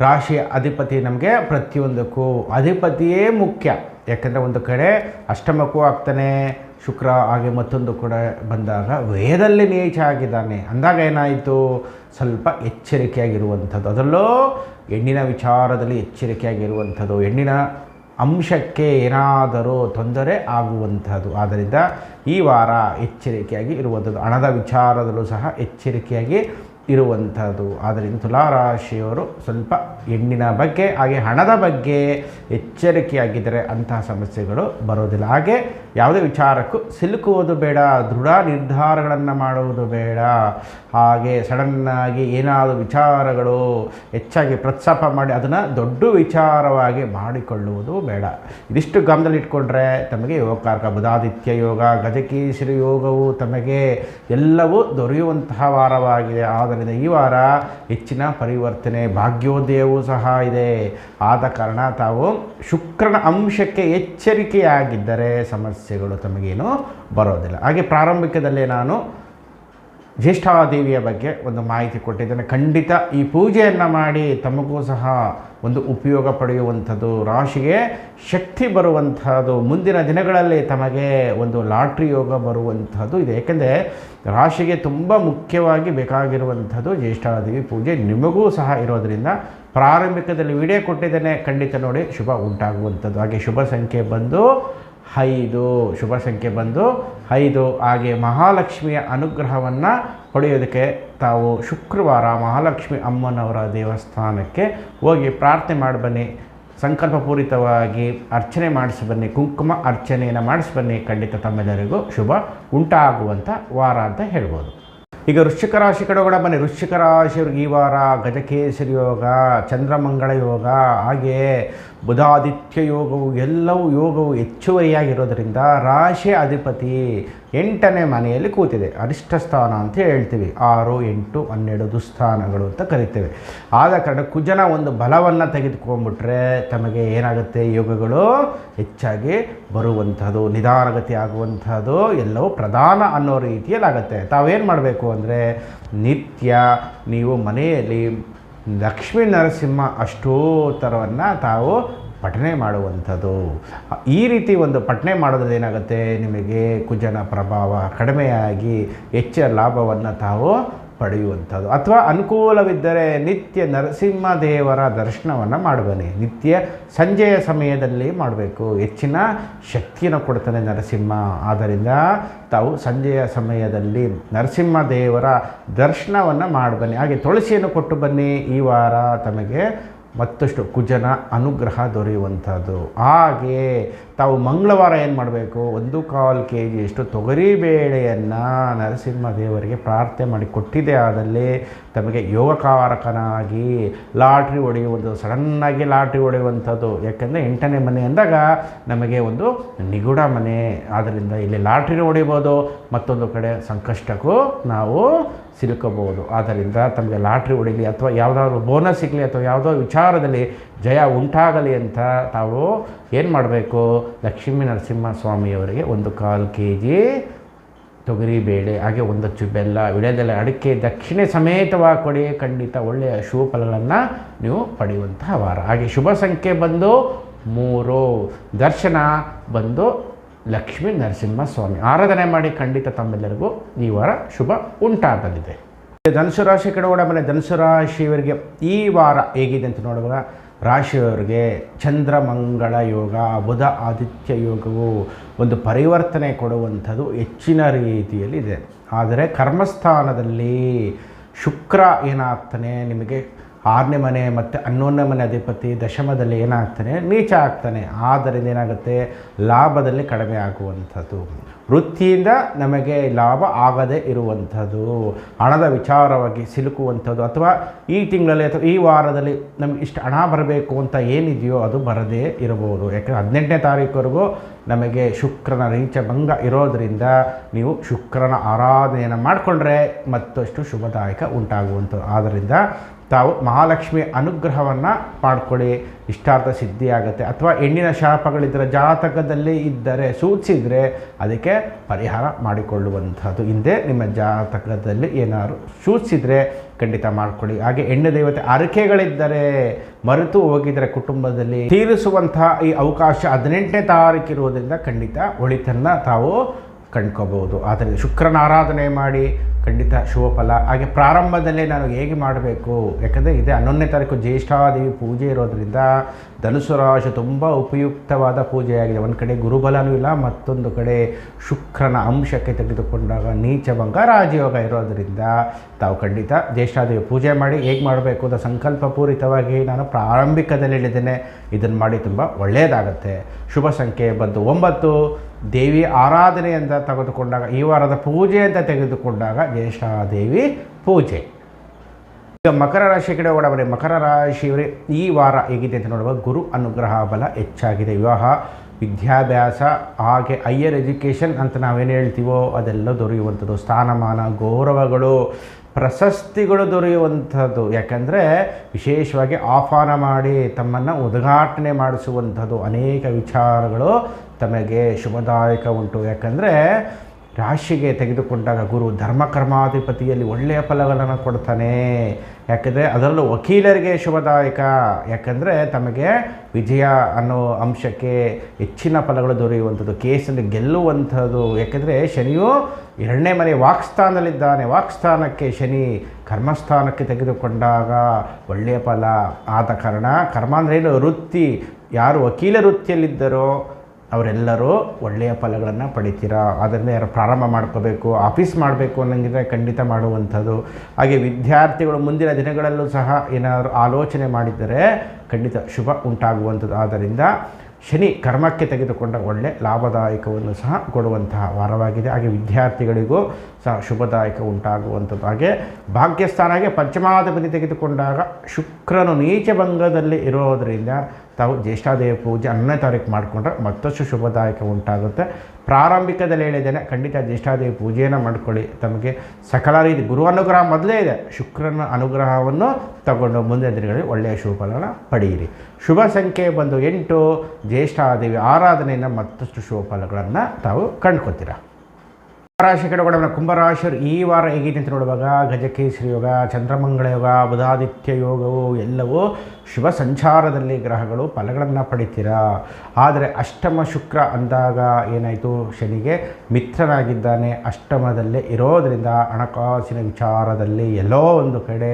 ರಾಶಿಯ ಅಧಿಪತಿ ನಮಗೆ ಪ್ರತಿಯೊಂದಕ್ಕೂ ಅಧಿಪತಿಯೇ ಮುಖ್ಯ. ಯಾಕಂದರೆ ಒಂದು ಕಡೆ ಅಷ್ಟಮಕ್ಕೂ ಆಗ್ತಾನೆ ಶುಕ್ರ ಹಾಗೆ ಮತ್ತೊಂದು ಕೂಡ ಬಂದಾಗ ವೇದಲ್ಲಿ ನೀಚ ಆಗಿದ್ದಾನೆ. ಅಂದಾಗ ಏನಾಯಿತು? ಸ್ವಲ್ಪ ಎಚ್ಚರಿಕೆಯಾಗಿರುವಂಥದ್ದು. ಅದರಲ್ಲೂ ಹೆಣ್ಣಿನ ವಿಚಾರದಲ್ಲಿ ಎಚ್ಚರಿಕೆಯಾಗಿರುವಂಥದ್ದು. ಹೆಣ್ಣಿನ ಅಂಶಕ್ಕೆ ಏನಾದರೂ ತೊಂದರೆ ಆಗುವಂಥದ್ದು. ಆದ್ದರಿಂದ ಈ ವಾರ ಎಚ್ಚರಿಕೆಯಾಗಿ ಇರುವಂಥದ್ದು. ಹಣದ ವಿಚಾರದಲ್ಲೂ ಸಹ ಎಚ್ಚರಿಕೆಯಾಗಿ ಇರುವಂಥದ್ದು. ಆದ್ದರಿಂದ ತುಲಾರಾಶಿಯವರು ಸ್ವಲ್ಪ ಹೆಣ್ಣಿನ ಬಗ್ಗೆ, ಹಾಗೆ ಹಣದ ಬಗ್ಗೆ ಎಚ್ಚರಿಕೆಯಾಗಿದ್ದರೆ ಅಂತಹ ಸಮಸ್ಯೆಗಳು ಬರೋದಿಲ್ಲ. ಹಾಗೆ ಯಾವುದೇ ವಿಚಾರಕ್ಕೂ ಸಿಲುಕುವುದು ಬೇಡ, ದೃಢ ನಿರ್ಧಾರಗಳನ್ನು ಮಾಡುವುದು ಬೇಡ. ಹಾಗೆ ಸಡನ್ನಾಗಿ ಏನಾದರೂ ವಿಚಾರಗಳು ಹೆಚ್ಚಾಗಿ ಪ್ರೋತ್ಸಾಹ ಮಾಡಿ ಅದನ್ನು ದೊಡ್ಡ ವಿಚಾರವಾಗಿ ಮಾಡಿಕೊಳ್ಳುವುದು ಬೇಡ. ಇದಿಷ್ಟು ಗಮನದಲ್ಲಿ ಇಟ್ಕೊಂಡ್ರೆ ತಮಗೆ ಯೋಗಕಾರಕ, ಬುಧಾದಿತ್ಯ ಯೋಗ, ಗಜಕೇಸರಿ ಯೋಗವು ತಮಗೆ ಎಲ್ಲವೂ ದೊರೆಯುವಂತಹ ವಾರವಾಗಿದೆ. ಆದ್ದರಿಂದ ಈ ವಾರ ಹೆಚ್ಚಿನ ಪರಿವರ್ತನೆ ಭಾಗ್ಯೋದಯವೂ ಸಹ ಇದೆ. ಆದ ಕಾರಣ ತಾವು ಶುಕ್ರನ ಅಂಶಕ್ಕೆ ಎಚ್ಚರಿಕೆಯಾಗಿದ್ದರೆ ಸಮಸ್ಯೆಗಳು ತಮಗೇನು ಬರೋದಿಲ್ಲ. ಹಾಗೆ ಪ್ರಾರಂಭಿಕದಲ್ಲೇ ನಾನು ಜ್ಯೇಷ್ಠಾದೇವಿಯ ಬಗ್ಗೆ ಒಂದು ಮಾಹಿತಿ ಕೊಟ್ಟಿದ್ದೇನೆ. ಖಂಡಿತ ಈ ಪೂಜೆಯನ್ನು ಮಾಡಿ ತಮಗೂ ಸಹ ಒಂದು ಉಪಯೋಗ ಪಡೆಯುವಂಥದ್ದು, ರಾಶಿಗೆ ಶಕ್ತಿ ಬರುವಂಥದ್ದು, ಮುಂದಿನ ದಿನಗಳಲ್ಲಿ ತಮಗೆ ಒಂದು ಲಾಟ್ರಿ ಯೋಗ ಬರುವಂಥದ್ದು ಇದೆ. ಏಕೆಂದರೆ ರಾಶಿಗೆ ತುಂಬ ಮುಖ್ಯವಾಗಿ ಬೇಕಾಗಿರುವಂಥದ್ದು ಜ್ಯೇಷ್ಠಾದೇವಿ ಪೂಜೆ. ನಿಮಗೂ ಸಹ ಇರೋದರಿಂದ ಪ್ರಾರಂಭಿಕದಲ್ಲಿ ವಿಡಿಯೋ ಕೊಟ್ಟಿದ್ದೇನೆ. ಖಂಡಿತ ನೋಡಿ, ಶುಭ ಉಂಟಾಗುವಂಥದ್ದು. ಹಾಗೆ ಶುಭ ಸಂಖ್ಯೆ ಬಂದು ಐದು. ಶುಭ ಸಂಖ್ಯೆ ಬಂದು ಐದು. ಹಾಗೆ ಮಹಾಲಕ್ಷ್ಮಿಯ ಅನುಗ್ರಹವನ್ನು ಪಡೆಯೋದಕ್ಕೆ ತಾವು ಶುಕ್ರವಾರ ಮಹಾಲಕ್ಷ್ಮಿ ಅಮ್ಮನವರ ದೇವಸ್ಥಾನಕ್ಕೆ ಹೋಗಿ ಪ್ರಾರ್ಥನೆ ಮಾಡಿ ಬನ್ನಿ. ಸಂಕಲ್ಪಪೂರಿತವಾಗಿ ಅರ್ಚನೆ ಮಾಡಿಸಿ ಬನ್ನಿ. ಕುಂಕುಮ ಅರ್ಚನೆಯನ್ನು ಮಾಡಿಸಿ ಬನ್ನಿ. ಖಂಡಿತ ತಮ್ಮೆಲ್ಲರಿಗೂ ಶುಭ ಉಂಟಾಗುವಂಥ ವಾರ ಅಂತ ಹೇಳ್ಬೋದು. ಈಗ ವೃಶ್ಚಿಕ ರಾಶಿ ಕಡೆ ಕೂಡ ಬನ್ನಿ. ವೃಶ್ಚಿಕ ರಾಶಿಯವ್ರಿಗೆ ಈ ವಾರ ಗಜಕೇಸರಿ ಯೋಗ ಚಂದ್ರಮಂಗಳ ಯೋಗ, ಹಾಗೆ ಬುಧಾದಿತ್ಯ ಯೋಗವು ಎಲ್ಲವೂ ಯೋಗವು ಹೆಚ್ಚುವರಿಯಾಗಿರೋದರಿಂದ ರಾಶಿ ಅಧಿಪತಿ ಎಂಟನೇ ಮನೆಯಲ್ಲಿ ಕೂತಿದೆ. ಅರಿಷ್ಟ ಸ್ಥಾನ ಅಂತ ಹೇಳ್ತೀವಿ. ಆರು, ಎಂಟು, ಹನ್ನೆರಡು ದುಸ್ಥಾನಗಳು ಅಂತ ಕರಿತೇವೆ. ಆದ ಕಾರಣ ಕುಜನ ಒಂದು ಬಲವನ್ನು ತೆಗೆದುಕೊಂಡ್ಬಿಟ್ರೆ ತಮಗೆ ಏನಾಗುತ್ತೆ? ಯೋಗಗಳು ಹೆಚ್ಚಾಗಿ ಬರುವಂಥದ್ದು ನಿಧಾನಗತಿ ಆಗುವಂಥದ್ದು ಎಲ್ಲವೂ ಪ್ರಧಾನ ಅನ್ನೋ ರೀತಿಯಲ್ಲಿ ಆಗುತ್ತೆ ತಾವೇನು ಮಾಡಬೇಕು ಅಂದರೆ ನಿತ್ಯ ನೀವು ಮನೆಯಲ್ಲಿ ಲಕ್ಷ್ಮೀ ನರಸಿಂಹ ಅಷ್ಟೋತ್ತರವನ್ನು ತಾವು ಪಠನೆ ಮಾಡುವಂಥದ್ದು. ಈ ರೀತಿ ಒಂದು ಪಠನೆ ಮಾಡೋದ್ರಲ್ಲಿ ಏನಾಗುತ್ತೆ? ನಿಮಗೆ ಕುಜನ ಪ್ರಭಾವ ಕಡಿಮೆಯಾಗಿ, ಹೆಚ್ಚಿನ ಲಾಭವನ್ನು ತಾವು ಪಡೆಯುವಂಥದ್ದು. ಅಥವಾ ಅನುಕೂಲವಿದ್ದರೆ ನಿತ್ಯ ನರಸಿಂಹದೇವರ ದರ್ಶನವನ್ನು ಮಾಡಬನ್ನಿ ನಿತ್ಯ ಸಂಜೆಯ ಸಮಯದಲ್ಲಿ ಮಾಡಬೇಕು. ಹೆಚ್ಚಿನ ಶಕ್ತಿಯನ್ನು ಕೊಡ್ತಾನೆ ನರಸಿಂಹ. ಆದ್ದರಿಂದ ತಾವು ಸಂಜೆಯ ಸಮಯದಲ್ಲಿ ನರಸಿಂಹದೇವರ ದರ್ಶನವನ್ನು ಮಾಡಬನ್ನಿ ಹಾಗೆ ತುಳಸಿಯನ್ನು ಕೊಟ್ಟು ಬನ್ನಿ. ಈ ವಾರ ತಮಗೆ ಮತ್ತಷ್ಟು ಕುಜನ ಅನುಗ್ರಹ ದೊರೆಯುವಂಥದ್ದು. ಹಾಗೆ ತಾವು ಮಂಗಳವಾರ ಏನು ಮಾಡಬೇಕು? ಒಂದು ಕಾಲು ಕೆ ಜಿಯಷ್ಟು ತೊಗರಿಬೇಳೆಯನ್ನು ನರಸಿಂಹ ದೇವರಿಗೆ ಪ್ರಾರ್ಥನೆ ಮಾಡಿ ಕೊಟ್ಟಿದೆ ಆದಲ್ಲಿ ತಮಗೆ ಯೋಗಕಾರಕನಾಗಿ ಲಾಟ್ರಿ ಹೊಡೆಯುವುದು ಸಡನ್ನಾಗಿ ಲಾಟ್ರಿ ಹೊಡೆಯುವಂಥದ್ದು. ಯಾಕೆಂದರೆ ಎಂಟನೇ ಮನೆ ಅಂದಾಗ ನಮಗೆ ಒಂದು ನಿಗೂಢ ಮನೆ. ಆದ್ದರಿಂದ ಇಲ್ಲಿ ಲಾಟ್ರಿ ಹೊಡಿಬೋದು. ಮತ್ತೊಂದು ಕಡೆ ಸಂಕಷ್ಟಕ್ಕೂ ನಾವು ಸಿಲುಕಬಹುದು. ಆದ್ದರಿಂದ ತಮಗೆ ಲಾಟ್ರಿ ಹೊಡಿಲಿ ಅಥವಾ ಯಾವುದಾದ್ರು ಬೋನಸ್ ಸಿಗಲಿ ಅಥವಾ ಯಾವುದೋ ವಿಚಾರದಲ್ಲಿ ಜಯ ಉಂಟಾಗಲಿ ಅಂತ ತಾವು ಏನು ಮಾಡಬೇಕು? ಲಕ್ಷ್ಮೀ ನರಸಿಂಹ ಸ್ವಾಮಿಯವರಿಗೆ ಒಂದು ಕಾಲು ಕೆ ಜಿ ತೊಗರಿಬೇಳೆ ಹಾಗೆ ಒಂದಚ್ಚು ಬೆಲ್ಲ ವಿಳೆದೆಲೆ ಅಡಿಕೆ, ದಕ್ಷಿಣೆ ಸಮೇತವಾಗಿ ಕೊಡಿ. ಖಂಡಿತ ಒಳ್ಳೆಯ ಶುಭ ಫಲಗಳನ್ನು ನೀವು ಪಡೆಯುವಂತಹ ವಾರ. ಹಾಗೆ ಶುಭ ಸಂಖ್ಯೆ ಬಂದು ಮೂರು. ದರ್ಶನ ಬಂದು ಲಕ್ಷ್ಮೀ ನರಸಿಂಹ ಸ್ವಾಮಿ. ಆರಾಧನೆ ಮಾಡಿ ಖಂಡಿತ ತಮ್ಮೆಲ್ಲರಿಗೂ ಈ ವಾರ ಶುಭ ಉಂಟಾಗಲಿದೆ. ಧನುಸು ರಾಶಿ ಕಡೆ ಒಳಗಡೆ ಧನುಸು ರಾಶಿಯವರಿಗೆ ಈ ವಾರ ಹೇಗಿದೆ ಅಂತ ನೋಡುವಾಗ ರಾಶಿಯವರಿಗೆ ಚಂದ್ರಮಂಗಳ ಯೋಗ, ಬುಧ ಆದಿತ್ಯ ಯೋಗವು ಒಂದು ಪರಿವರ್ತನೆ ಕೊಡುವಂಥದ್ದು ಹೆಚ್ಚಿನ ರೀತಿಯಲ್ಲಿದೆ. ಆದರೆ ಕರ್ಮಸ್ಥಾನದಲ್ಲಿ ಶುಕ್ರ ಏನಾಗ್ತಾನೆ ನಿಮಗೆ? ಆರನೇ ಮನೆ ಮತ್ತು ಹನ್ನೊಂದನೇ ಮನೆ ಅಧಿಪತಿ ದಶಮದಲ್ಲಿ ಏನಾಗ್ತಾನೆ? ನೀಚ ಆಗ್ತಾನೆ. ಆದ್ದರಿಂದ ಏನಾಗುತ್ತೆ? ಲಾಭದಲ್ಲಿ ಕಡಿಮೆ ಆಗುವಂಥದ್ದು. ವೃತ್ತಿಯಿಂದ ನಮಗೆ ಲಾಭ ಆಗದೇ ಇರುವಂಥದ್ದು. ಹಣದ ವಿಚಾರವಾಗಿ ಸಿಲುಕುವಂಥದ್ದು. ಅಥವಾ ಈ ತಿಂಗಳಲ್ಲಿ ಅಥವಾ ಈ ವಾರದಲ್ಲಿ ನಮಗೆ ಇಷ್ಟು ಹಣ ಬರಬೇಕು ಅಂತ ಏನಿದೆಯೋ ಅದು ಬರದೇ ಇರಬಹುದು. ಯಾಕಂದರೆ ಹದಿನೆಂಟನೇ ತಾರೀಕುವರೆಗೂ ನಮಗೆ ಶುಕ್ರನ ರೀಚ ಭಂಗ ಇರೋದರಿಂದ ನೀವು ಶುಕ್ರನ ಆರಾಧನೆಯನ್ನು ಮಾಡಿಕೊಂಡ್ರೆ ಮತ್ತಷ್ಟು ಶುಭದಾಯಕ ಉಂಟಾಗುವಂಥದ್ದು. ಆದ್ದರಿಂದ ತಾವು ಮಹಾಲಕ್ಷ್ಮಿ ಅನುಗ್ರಹವನ್ನು ಮಾಡಿಕೊಳ್ಳಿ. ಇಷ್ಟಾರ್ಥ ಸಿದ್ಧಿಯಾಗುತ್ತೆ. ಅಥವಾ ಹೆಣ್ಣಿನ ಶಾಪಗಳಿದ್ದರೆ, ಜಾತಕದಲ್ಲಿ ಇದ್ದರೆ, ಸೂಚಿಸಿದರೆ ಅದಕ್ಕೆ ಪರಿಹಾರ ಮಾಡಿಕೊಳ್ಳುವಂಥದ್ದು. ಹಿಂದೆ ನಿಮ್ಮ ಜಾತಕದಲ್ಲಿ ಏನಾದ್ರು ಸೂಚಿಸಿದರೆ ಖಂಡಿತ ಮಾಡಿಕೊಳ್ಳಿ. ಹಾಗೆ ಹೆಣ್ಣು ದೇವತೆ ಅರಕೆಗಳಿದ್ದರೆ, ಮರೆತು ಹೋಗಿದರೆ ಕುಟುಂಬದಲ್ಲಿ ತೀರಿಸುವಂತಹ ಈ ಅವಕಾಶ ಹದಿನೆಂಟನೇ ತಾರೀಕು ಇರುವುದರಿಂದ ಖಂಡಿತ ಒಳಿತನ್ನು ತಾವು ಕಂಡ್ಕೋಬಹುದು ಆದರೆ ಶುಕ್ರನ ಆರಾಧನೆ ಮಾಡಿ ಖಂಡಿತ ಶುಭ ಫಲ. ಹಾಗೆ ಪ್ರಾರಂಭದಲ್ಲೇ ನಾನು ಹೇಗೆ ಮಾಡಬೇಕು? ಯಾಕಂದರೆ ಇದೆ ಹನ್ನೊಂದನೇ ತಾರೀಕು ಜ್ಯೇಷ್ಠಾದೇವಿ ಪೂಜೆ ಇರೋದರಿಂದ ಧನುಸು ರಾಶಿ ತುಂಬ ಉಪಯುಕ್ತವಾದ ಪೂಜೆಯಾಗಿದೆ. ಒಂದು ಕಡೆ ಗುರುಬಲನೂ ಇಲ್ಲ, ಮತ್ತೊಂದು ಕಡೆ ಶುಕ್ರನ ಅಂಶಕ್ಕೆ ತೆಗೆದುಕೊಂಡಾಗ ನೀಚ ಭಂಗ, ರಾಜಯೋಗ ಇರೋದರಿಂದ ತಾವು ಖಂಡಿತ ಜ್ಯೇಷ್ಠಾದೇವಿ ಪೂಜೆ ಮಾಡಿ ಹೇಗೆ ಮಾಡಬೇಕು ಅಂತ ಸಂಕಲ್ಪಪೂರಿತವಾಗಿ ನಾನು ಪ್ರಾರಂಭಿಕದಲ್ಲಿ ಹೇಳಿದ್ದೇನೆ. ಇದನ್ನು ಮಾಡಿ ತುಂಬ ಒಳ್ಳೆಯದಾಗುತ್ತೆ ಶುಭ ಸಂಖ್ಯೆ ಬಂದು ಒಂಬತ್ತು, ದೇವಿ ಆರಾಧನೆ ಅಂತ ತೆಗೆದುಕೊಂಡಾಗ, ಈ ವಾರದ ಪೂಜೆ ಅಂತ ತೆಗೆದುಕೊಂಡಾಗ ಜ್ಯೇಷ್ಠಾದೇವಿ ಪೂಜೆ. ಮಕರ ರಾಶಿ ಕಡೆ ಒಳಗಡೆ ಮಕರ ರಾಶಿಯವರೇ, ಈ ವಾರ ಹೇಗಿದೆ ಅಂತ ನೋಡುವಾಗ ಗುರು ಅನುಗ್ರಹ ಬಲ ಹೆಚ್ಚಾಗಿದೆ. ವಿವಾಹ, ವಿದ್ಯಾಭ್ಯಾಸ, ಹಾಗೆ ಹೈಯರ್ ಎಜುಕೇಷನ್ ಅಂತ ನಾವೇನು ಹೇಳ್ತೀವೋ ಅದೆಲ್ಲ ದೊರೆಯುವಂಥದ್ದು. ಸ್ಥಾನಮಾನ, ಗೌರವಗಳು, ಪ್ರಶಸ್ತಿಗಳು ದೊರೆಯುವಂಥದ್ದು. ಯಾಕಂದರೆ ವಿಶೇಷವಾಗಿ ಆಹ್ವಾನ ಮಾಡಿ ತಮ್ಮನ್ನು ಉದ್ಘಾಟನೆ ಮಾಡಿಸುವಂಥದ್ದು. ಅನೇಕ ವಿಚಾರಗಳು ತಮಗೆ ಶುಭದಾಯಕ ಉಂಟು. ಯಾಕಂದರೆ ರಾಶಿಗೆ ತೆಗೆದುಕೊಂಡಾಗ ಗುರು ಧರ್ಮಕರ್ಮಾಧಿಪತಿಯಲ್ಲಿ ಒಳ್ಳೆಯ ಫಲಗಳನ್ನು ಕೊಡ್ತಾನೆ. ಯಾಕೆಂದರೆ ಅದರಲ್ಲೂ ವಕೀಲರಿಗೆ ಶುಭದಾಯಕ. ಯಾಕೆಂದರೆ ತಮಗೆ ವಿಜಯ ಅನ್ನೋ ಅಂಶಕ್ಕೆ ಹೆಚ್ಚಿನ ಫಲಗಳು ದೊರೆಯುವಂಥದ್ದು ಕೇಸಲ್ಲಿ ಗೆಲ್ಲುವಂಥದ್ದು. ಯಾಕೆಂದರೆ ಶನಿಯು ಎರಡನೇ ಮನೆ ವಾಕ್ಸ್ಥಾನದಲ್ಲಿದ್ದಾನೆ ವಾಕ್ಸ್ಥಾನಕ್ಕೆ ಶನಿ ಕರ್ಮಸ್ಥಾನಕ್ಕೆ ತೆಗೆದುಕೊಂಡಾಗ ಒಳ್ಳೆಯ ಫಲ. ಆದ ಕಾರಣ ಕರ್ಮ ಅಂದ್ರೇನು ವೃತ್ತಿ. ಯಾರು ವಕೀಲ ವೃತ್ತಿಯಲ್ಲಿದ್ದರೋ ಅವರೆಲ್ಲರೂ ಒಳ್ಳೆಯ ಫಲಗಳನ್ನು ಪಡಿತೀರಾ? ಅದರಿಂದ ಯಾರು ಪ್ರಾರಂಭ ಮಾಡ್ಕೋಬೇಕು, ಆಫೀಸ್ ಮಾಡಬೇಕು ಅನ್ನೋಂಗಿದ್ರೆ ಖಂಡಿತ ಮಾಡುವಂಥದ್ದು. ಹಾಗೆ ವಿದ್ಯಾರ್ಥಿಗಳು ಮುಂದಿನ ದಿನಗಳಲ್ಲೂ ಸಹ ಏನಾದರೂ ಆಲೋಚನೆ ಮಾಡಿದರೆ ಖಂಡಿತ ಶುಭ ಉಂಟಾಗುವಂಥದ್ದು. ಆದ್ದರಿಂದ ಶನಿ ಕರ್ಮಕ್ಕೆ ತೆಗೆದುಕೊಂಡ ಒಳ್ಳೆ ಲಾಭದಾಯಕವನ್ನು ಸಹ ಕೊಡುವಂತಹ ವಾರವಾಗಿದೆ. ಹಾಗೆ ವಿದ್ಯಾರ್ಥಿಗಳಿಗೂ ಶುಭದಾಯಕ ಉಂಟಾಗುವಂಥದ್ದು. ಹಾಗೆ ಭಾಗ್ಯಸ್ಥಾನ ಹಾಗೆ ಪಂಚಮಾಧಿಪತಿ ತೆಗೆದುಕೊಂಡಾಗ ಶುಕ್ರನು ನೀಚ ಭಂಗದಲ್ಲಿ ಇರೋದರಿಂದ ತಾವು ಜ್ಯೇಷ್ಠಾದೇವಿ ಪೂಜೆ ಹನ್ನೊಂದನೇ ತಾರೀಕು ಮಾಡಿಕೊಂಡ್ರೆ ಮತ್ತಷ್ಟು ಶುಭದಾಯಕ ಉಂಟಾಗುತ್ತೆ. ಪ್ರಾರಂಭಿಕದಲ್ಲಿ ಹೇಳಿದ್ದೇನೆ, ಖಂಡಿತ ಜ್ಯೇಷ್ಠಾದೇವಿ ಪೂಜೆಯನ್ನು ಮಾಡ್ಕೊಳ್ಳಿ. ತಮಗೆ ಸಕಲ ರೀತಿ ಗುರು ಅನುಗ್ರಹ ಮೊದಲೇ ಇದೆ. ಶುಕ್ರನ ಅನುಗ್ರಹವನ್ನು ತಗೊಂಡು ಮುಂದಿನ ದಿನಗಳಲ್ಲಿ ಒಳ್ಳೆಯ ಶುಭ ಫಲನ ಪಡೆಯಿರಿ. ಶುಭ ಸಂಖ್ಯೆ ಬಂದು ಎಂಟು, ಜ್ಯೇಷ್ಠಾದೇವಿ ಆರಾಧನೆಯಿಂದ ಮತ್ತಷ್ಟು ಶುಭ ಫಲಗಳನ್ನು ತಾವು ಕಂಡ್ಕೊತೀರಾ ರಾಶಿ ಕಡೆ ಕುಂಭರಾಶಿಯರು ಈ ವಾರ ಹೇಗಿದೆ ಅಂತ ನೋಡುವಾಗ ಗಜಕೇಸರಿ ಯೋಗ, ಚಂದ್ರಮಂಗಳ ಯೋಗ, ಬುಧಾದಿತ್ಯ ಯೋಗವು ಎಲ್ಲವೂ ಶುಭ ಸಂಚಾರದಲ್ಲಿ ಗ್ರಹಗಳು ಫಲಗಳನ್ನು ಪಡಿತೀರಾ? ಆದರೆ ಅಷ್ಟಮ ಶುಕ್ರ ಅಂದಾಗ ಏನಾಯಿತು? ಶನಿಗೆ ಮಿತ್ರನಾಗಿದ್ದಾನೆ. ಅಷ್ಟಮದಲ್ಲೇ ಇರೋದರಿಂದ ಹಣಕಾಸಿನ ವಿಚಾರದಲ್ಲಿ ಎಲ್ಲೋ ಒಂದು ಕಡೆ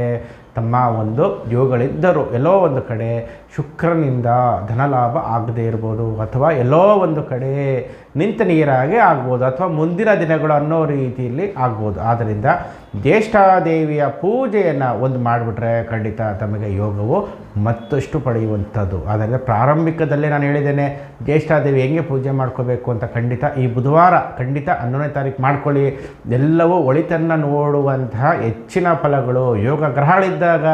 ತಮ್ಮ ಒಂದು ಯೋಗಗಳಿದ್ದರೂ ಎಲ್ಲೋ ಒಂದು ಕಡೆ ಶುಕ್ರನಿಂದ ಧನಲಾಭ ಆಗದೇ ಇರ್ಬೋದು ಅಥವಾ ಎಲ್ಲೋ ಒಂದು ಕಡೆ ನಿಂತ ನೀರಾಗೆ ಆಗ್ಬೋದು ಅಥವಾ ಮುಂದಿನ ದಿನಗಳು ಅನ್ನೋ ರೀತಿಯಲ್ಲಿ ಆಗ್ಬೋದು. ಆದ್ದರಿಂದ ಜ್ಯೇಷ್ಠಾದೇವಿಯ ಪೂಜೆಯನ್ನು ಒಂದು ಮಾಡಿಬಿಟ್ರೆ ಖಂಡಿತ ತಮಗೆ ಯೋಗವು ಮತ್ತಷ್ಟು ಪಡೆಯುವಂಥದ್ದು. ಆದ್ದರಿಂದ ಪ್ರಾರಂಭಿಕದಲ್ಲೇ ನಾನು ಹೇಳಿದ್ದೇನೆ, ಜ್ಯೇಷ್ಠಾದೇವಿ ಹೆಂಗೆ ಪೂಜೆ ಮಾಡ್ಕೋಬೇಕು ಅಂತ ಖಂಡಿತ ಈ ಬುಧವಾರ ಖಂಡಿತ ಹನ್ನೊಂದನೇ ತಾರೀಕು ಮಾಡ್ಕೊಳ್ಳಿ. ಎಲ್ಲವೂ ಒಳಿತನ್ನು ನೋಡುವಂತಹ ಹೆಚ್ಚಿನ ಫಲಗಳು. ಯೋಗ ಗ್ರಹಗಳಿದ್ದಾಗ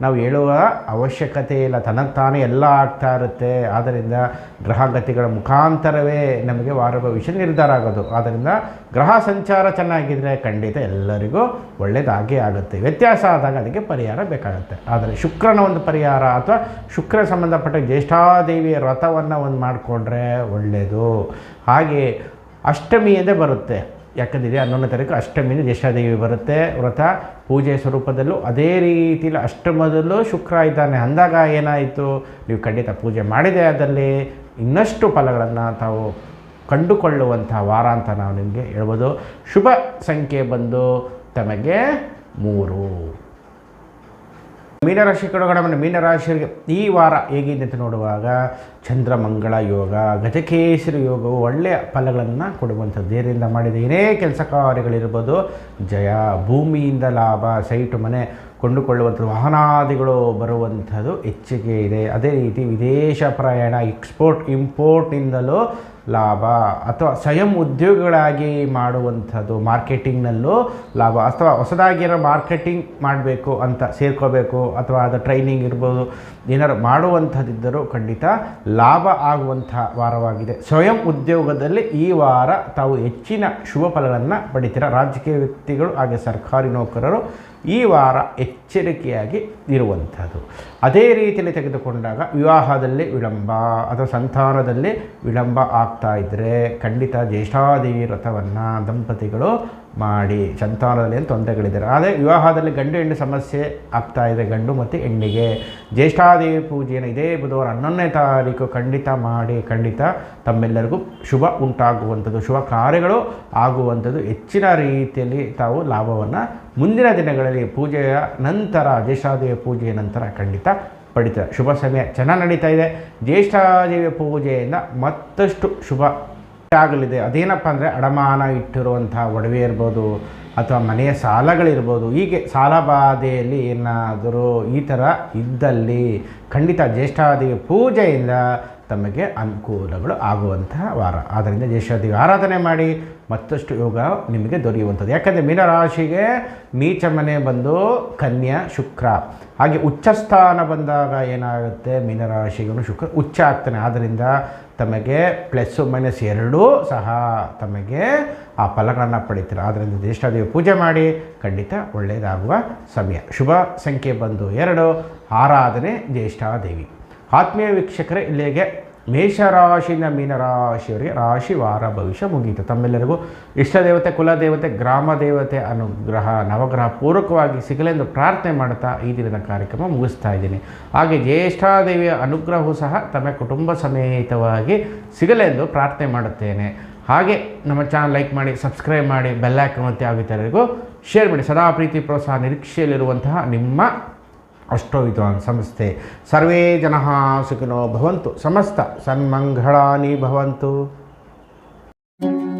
ನಾವು ಹೇಳುವ ಅವಶ್ಯಕತೆ ಇಲ್ಲ ತನಗೆ ತಾನೇ ಎಲ್ಲ ಆಗ್ತಾ ಇರುತ್ತೆ. ಆದ್ದರಿಂದ ಗ್ರಹಗತಿಗಳ ಮುಖಾಂತರವೇ ನಮಗೆ ವಾರ ಭವಿಷ್ಯ ನಿರ್ಧಾರ ಆಗೋದು. ಆದ್ದರಿಂದ ಗ್ರಹ ಸಂಚಾರ ಚೆನ್ನಾಗಿದ್ದರೆ ಖಂಡಿತ ಎಲ್ಲರಿಗೂ ಒಳ್ಳೆಯದಾಗೇ ಆಗುತ್ತೆ. ವ್ಯತ್ಯಾಸ ಆದಾಗ ಅದಕ್ಕೆ ಪರಿಹಾರ ಬೇಕಾಗುತ್ತೆ. ಆದರೆ ಶುಕ್ರನ ಒಂದು ಪರಿಹಾರ ಅಥವಾ ಶುಕ್ರ ಸಂಬಂಧಪಟ್ಟ ಜ್ಯೇಷ್ಠಾದೇವಿಯ ವ್ರತವನ್ನು ಒಂದು ಮಾಡಿಕೊಂಡ್ರೆ ಒಳ್ಳೆಯದು. ಹಾಗೆ ಅಷ್ಟಮಿಯದೇ ಬರುತ್ತೆ. ಯಾಕಂದರೆ ಹನ್ನೊಂದನೇ ತಾರೀಕು ಅಷ್ಟಮಿನ ಜ್ಯೇಷ್ಠಾದೇವಿ ಬರುತ್ತೆ ವ್ರತ. ಪೂಜೆ ಸ್ವರೂಪದಲ್ಲೂ ಅದೇ ರೀತಿಯಲ್ಲಿ ಅಷ್ಟಮದಲ್ಲೂ ಶುಕ್ರ ಇದ್ದಾನೆ. ಅಂದಾಗ ಏನಾಯಿತು? ನೀವು ಖಂಡಿತ ಪೂಜೆ ಮಾಡಿದೆ ಅದರಲ್ಲಿ ಇನ್ನಷ್ಟು ಫಲಗಳನ್ನು ತಾವು ಕಂಡುಕೊಳ್ಳುವಂಥ ವಾರ ಅಂತ ನಾವು ನಿಮಗೆ ಹೇಳ್ಬೋದು. ಶುಭ ಸಂಖ್ಯೆ ಬಂದು ತಮಗೆ ಮೂರು. ಮೀನರಾಶಿ ಕಡೆಗಡೆ ಮೀನರಾಶಿಯರಿಗೆ ಈ ವಾರ ಹೇಗಿದೆ ಅಂತ ನೋಡುವಾಗ ಚಂದ್ರಮಂಗಳ ಯೋಗ, ಗಜಕೇಸರಿ ಯೋಗವು ಒಳ್ಳೆಯ ಫಲಗಳನ್ನು ಕೊಡುವಂಥದ್ದು. ದೇರಿಂದ ಮಾಡಿದ ಏನೇ ಕೆಲಸ ಕಾರ್ಯಗಳಿರ್ಬೋದು, ಜಯ, ಭೂಮಿಯಿಂದ ಲಾಭ, ಸೈಟು ಮನೆ ಕೊಂಡುಕೊಳ್ಳುವಂಥದ್ದು, ವಾಹನಾದಿಗಳು ಬರುವಂಥದ್ದು ಹೆಚ್ಚಿಗೆ ಇದೆ. ಅದೇ ರೀತಿ ವಿದೇಶ ಪ್ರಯಾಣ, ಎಕ್ಸ್ಪೋರ್ಟ್, ಇಂಪೋರ್ಟ್ನಿಂದಲೂ ಲಾಭ ಅಥವಾ ಸ್ವಯಂ ಉದ್ಯೋಗಗಳಾಗಿ ಮಾಡುವಂಥದ್ದು ಮಾರ್ಕೆಟಿಂಗ್ನಲ್ಲೂ ಲಾಭ ಅಥವಾ ಹೊಸದಾಗಿರೋ ಮಾರ್ಕೆಟಿಂಗ್ ಮಾಡಬೇಕು ಅಂತ ಸೇರ್ಕೋಬೇಕು ಅಥವಾ ಅದು ಟ್ರೈನಿಂಗ್ ಇರ್ಬೋದು, ಏನಾರು ಮಾಡುವಂಥದ್ದಿದ್ದರೂ ಖಂಡಿತ ಲಾಭ ಆಗುವಂಥ ವಾರವಾಗಿದೆ. ಸ್ವಯಂ ಉದ್ಯೋಗದಲ್ಲಿ ಈ ವಾರ ತಾವು ಹೆಚ್ಚಿನ ಶುಭ ಫಲಗಳನ್ನು ಪಡಿತೀರ? ರಾಜಕೀಯ ವ್ಯಕ್ತಿಗಳು ಹಾಗೆ ಸರ್ಕಾರಿ ನೌಕರರು ಈ ವಾರ ಎಚ್ಚರಿಕೆಯಾಗಿ ಇರುವಂಥದ್ದು. ಅದೇ ರೀತಿಯಲ್ಲಿ ತೆಗೆದುಕೊಂಡಾಗ ವಿವಾಹದಲ್ಲಿ ವಿಳಂಬ ಅಥವಾ ಸಂತಾನದಲ್ಲಿ ವಿಳಂಬ ಆಗ್ತಾ ಇದ್ದರೆ ಖಂಡಿತ ಜ್ಯೇಷ್ಠಾದೇವಿ ವ್ರತವನ್ನು ದಂಪತಿಗಳು ಮಾಡಿ ಸಂತಾನದಲ್ಲಿ ಏನು ತೊಂದರೆಗಳಿದ್ದಾರೆ. ಆದರೆ ವಿವಾಹದಲ್ಲಿ ಗಂಡು ಹೆಣ್ಣು ಸಮಸ್ಯೆ ಆಗ್ತಾ ಇದೆ, ಗಂಡು ಮತ್ತು ಹೆಣ್ಣಿಗೆ. ಜ್ಯೇಷ್ಠಾದೇವಿ ಪೂಜೆಯನ್ನು ಇದೇ ಬುಧವಾರ ಹನ್ನೊಂದನೇ ತಾರೀಕು ಖಂಡಿತ ಮಾಡಿ, ಖಂಡಿತ ತಮ್ಮೆಲ್ಲರಿಗೂ ಶುಭ ಉಂಟಾಗುವಂಥದ್ದು, ಶುಭ ಕಾರ್ಯಗಳು ಆಗುವಂಥದ್ದು. ಹೆಚ್ಚಿನ ರೀತಿಯಲ್ಲಿ ತಾವು ಲಾಭವನ್ನು ಮುಂದಿನ ದಿನಗಳಲ್ಲಿ ಪೂಜೆಯ ನಂತರ, ಜ್ಯೇಷ್ಠಾದೇವಿ ಪೂಜೆಯ ನಂತರ ಖಂಡಿತ ಪಡಿತಾರೆ. ಶುಭ ಸಮಯ ಚೆನ್ನಾಗಿ ನಡೀತಾ ಇದೆ. ಜ್ಯೇಷ್ಠಾದೇವಿ ಪೂಜೆಯಿಂದ ಮತ್ತಷ್ಟು ಶುಭ ಆಗಲಿದೆ. ಅದೇನಪ್ಪ ಅಂದರೆ ಅಡಮಾನ ಇಟ್ಟಿರುವಂಥ ಒಡವೆ ಇರ್ಬೋದು ಅಥವಾ ಮನೆಯ ಸಾಲಗಳಿರ್ಬೋದು. ಹೀಗೆ ಸಾಲ ಬಾಧೆಯಲ್ಲಿ ಏನಾದರೂ ಈ ಥರ ಇದ್ದಲ್ಲಿ ಖಂಡಿತ ಜ್ಯೇಷ್ಠಾದಿ ಪೂಜೆಯಿಂದ ತಮಗೆ ಅನುಕೂಲಗಳು ಆಗುವಂತಹ ವಾರ. ಆದ್ದರಿಂದ ಜ್ಯೇಷ್ಠಾದೇವಿ ಆರಾಧನೆ ಮಾಡಿ ಮತ್ತಷ್ಟು ಯೋಗ ನಿಮಗೆ ದೊರೆಯುವಂಥದ್ದು. ಯಾಕಂದರೆ ಮೀನರಾಶಿಗೆ ನೀಚ ಮನೆ ಬಂದು ಕನ್ಯಾ, ಶುಕ್ರ. ಹಾಗೆ ಉಚ್ಚ ಸ್ಥಾನ ಬಂದಾಗ ಏನಾಗುತ್ತೆ? ಮೀನರಾಶಿಗೂ ಶುಕ್ರ ಉಚ್ಚ ಆಗ್ತಾನೆ. ಆದ್ದರಿಂದ ತಮಗೆ ಪ್ಲಸ್ಸು ಮೈನಸ್ ಎರಡೂ ಸಹ ತಮಗೆ ಆ ಫಲಗಳನ್ನು ಪಡಿತೀರ. ಆದ್ದರಿಂದ ಜ್ಯೇಷ್ಠಾದೇವಿ ಪೂಜೆ ಮಾಡಿ ಖಂಡಿತ ಒಳ್ಳೆಯದಾಗುವ ಸಮಯ. ಶುಭ ಸಂಖ್ಯೆ ಬಂದು ಎರಡು. ಆರಾಧನೆ ಜ್ಯೇಷ್ಠಾದೇವಿ. ಆತ್ಮೀಯ ವೀಕ್ಷಕರೇ, ಇಲ್ಲಿಗೆ ಮೇಷರಾಶಿಯಿಂದ ಮೀನರಾಶಿಯವರಿಗೆ ರಾಶಿ ವಾರ ಭವಿಷ್ಯ ಮುಗಿಯಿತು. ತಮ್ಮೆಲ್ಲರಿಗೂ ಇಷ್ಟ ದೇವತೆ ಕುಲದೇವತೆ ಗ್ರಾಮ ದೇವತೆ ಅನುಗ್ರಹ, ನವಗ್ರಹ ಪೂರ್ವಕವಾಗಿ ಸಿಗಲೆಂದು ಪ್ರಾರ್ಥನೆ ಮಾಡುತ್ತಾ ಈ ದಿನದ ಕಾರ್ಯಕ್ರಮ ಮುಗಿಸ್ತಾ ಇದ್ದೀನಿ. ಹಾಗೆ ಜ್ಯೇಷ್ಠಾದೇವಿಯ ಅನುಗ್ರಹವೂ ಸಹ ತಮ್ಮ ಕುಟುಂಬ ಸಮೇತವಾಗಿ ಸಿಗಲೆಂದು ಪ್ರಾರ್ಥನೆ ಮಾಡುತ್ತೇನೆ. ಹಾಗೆ ನಮ್ಮ ಚಾನಲ್ ಲೈಕ್ ಮಾಡಿ, ಸಬ್ಸ್ಕ್ರೈಬ್ ಮಾಡಿ, ಬೆಲ್ ಐಕಾನ್ ಒತ್ತಿ ಆಗುತ್ತವರೆಗೂ ಶೇರ್ ಮಾಡಿ. ಸದಾ ಪ್ರೀತಿ, ಪ್ರೋತ್ಸಾಹ, ನಿರೀಕ್ಷೆಯಲ್ಲಿರುವಂತಹ ನಿಮ್ಮ అష్టోవిద్వాన్ సమస్తే సర్వే జన సుఖినో భవంతు సమస్త సన్మంగళాని భవంతు thank you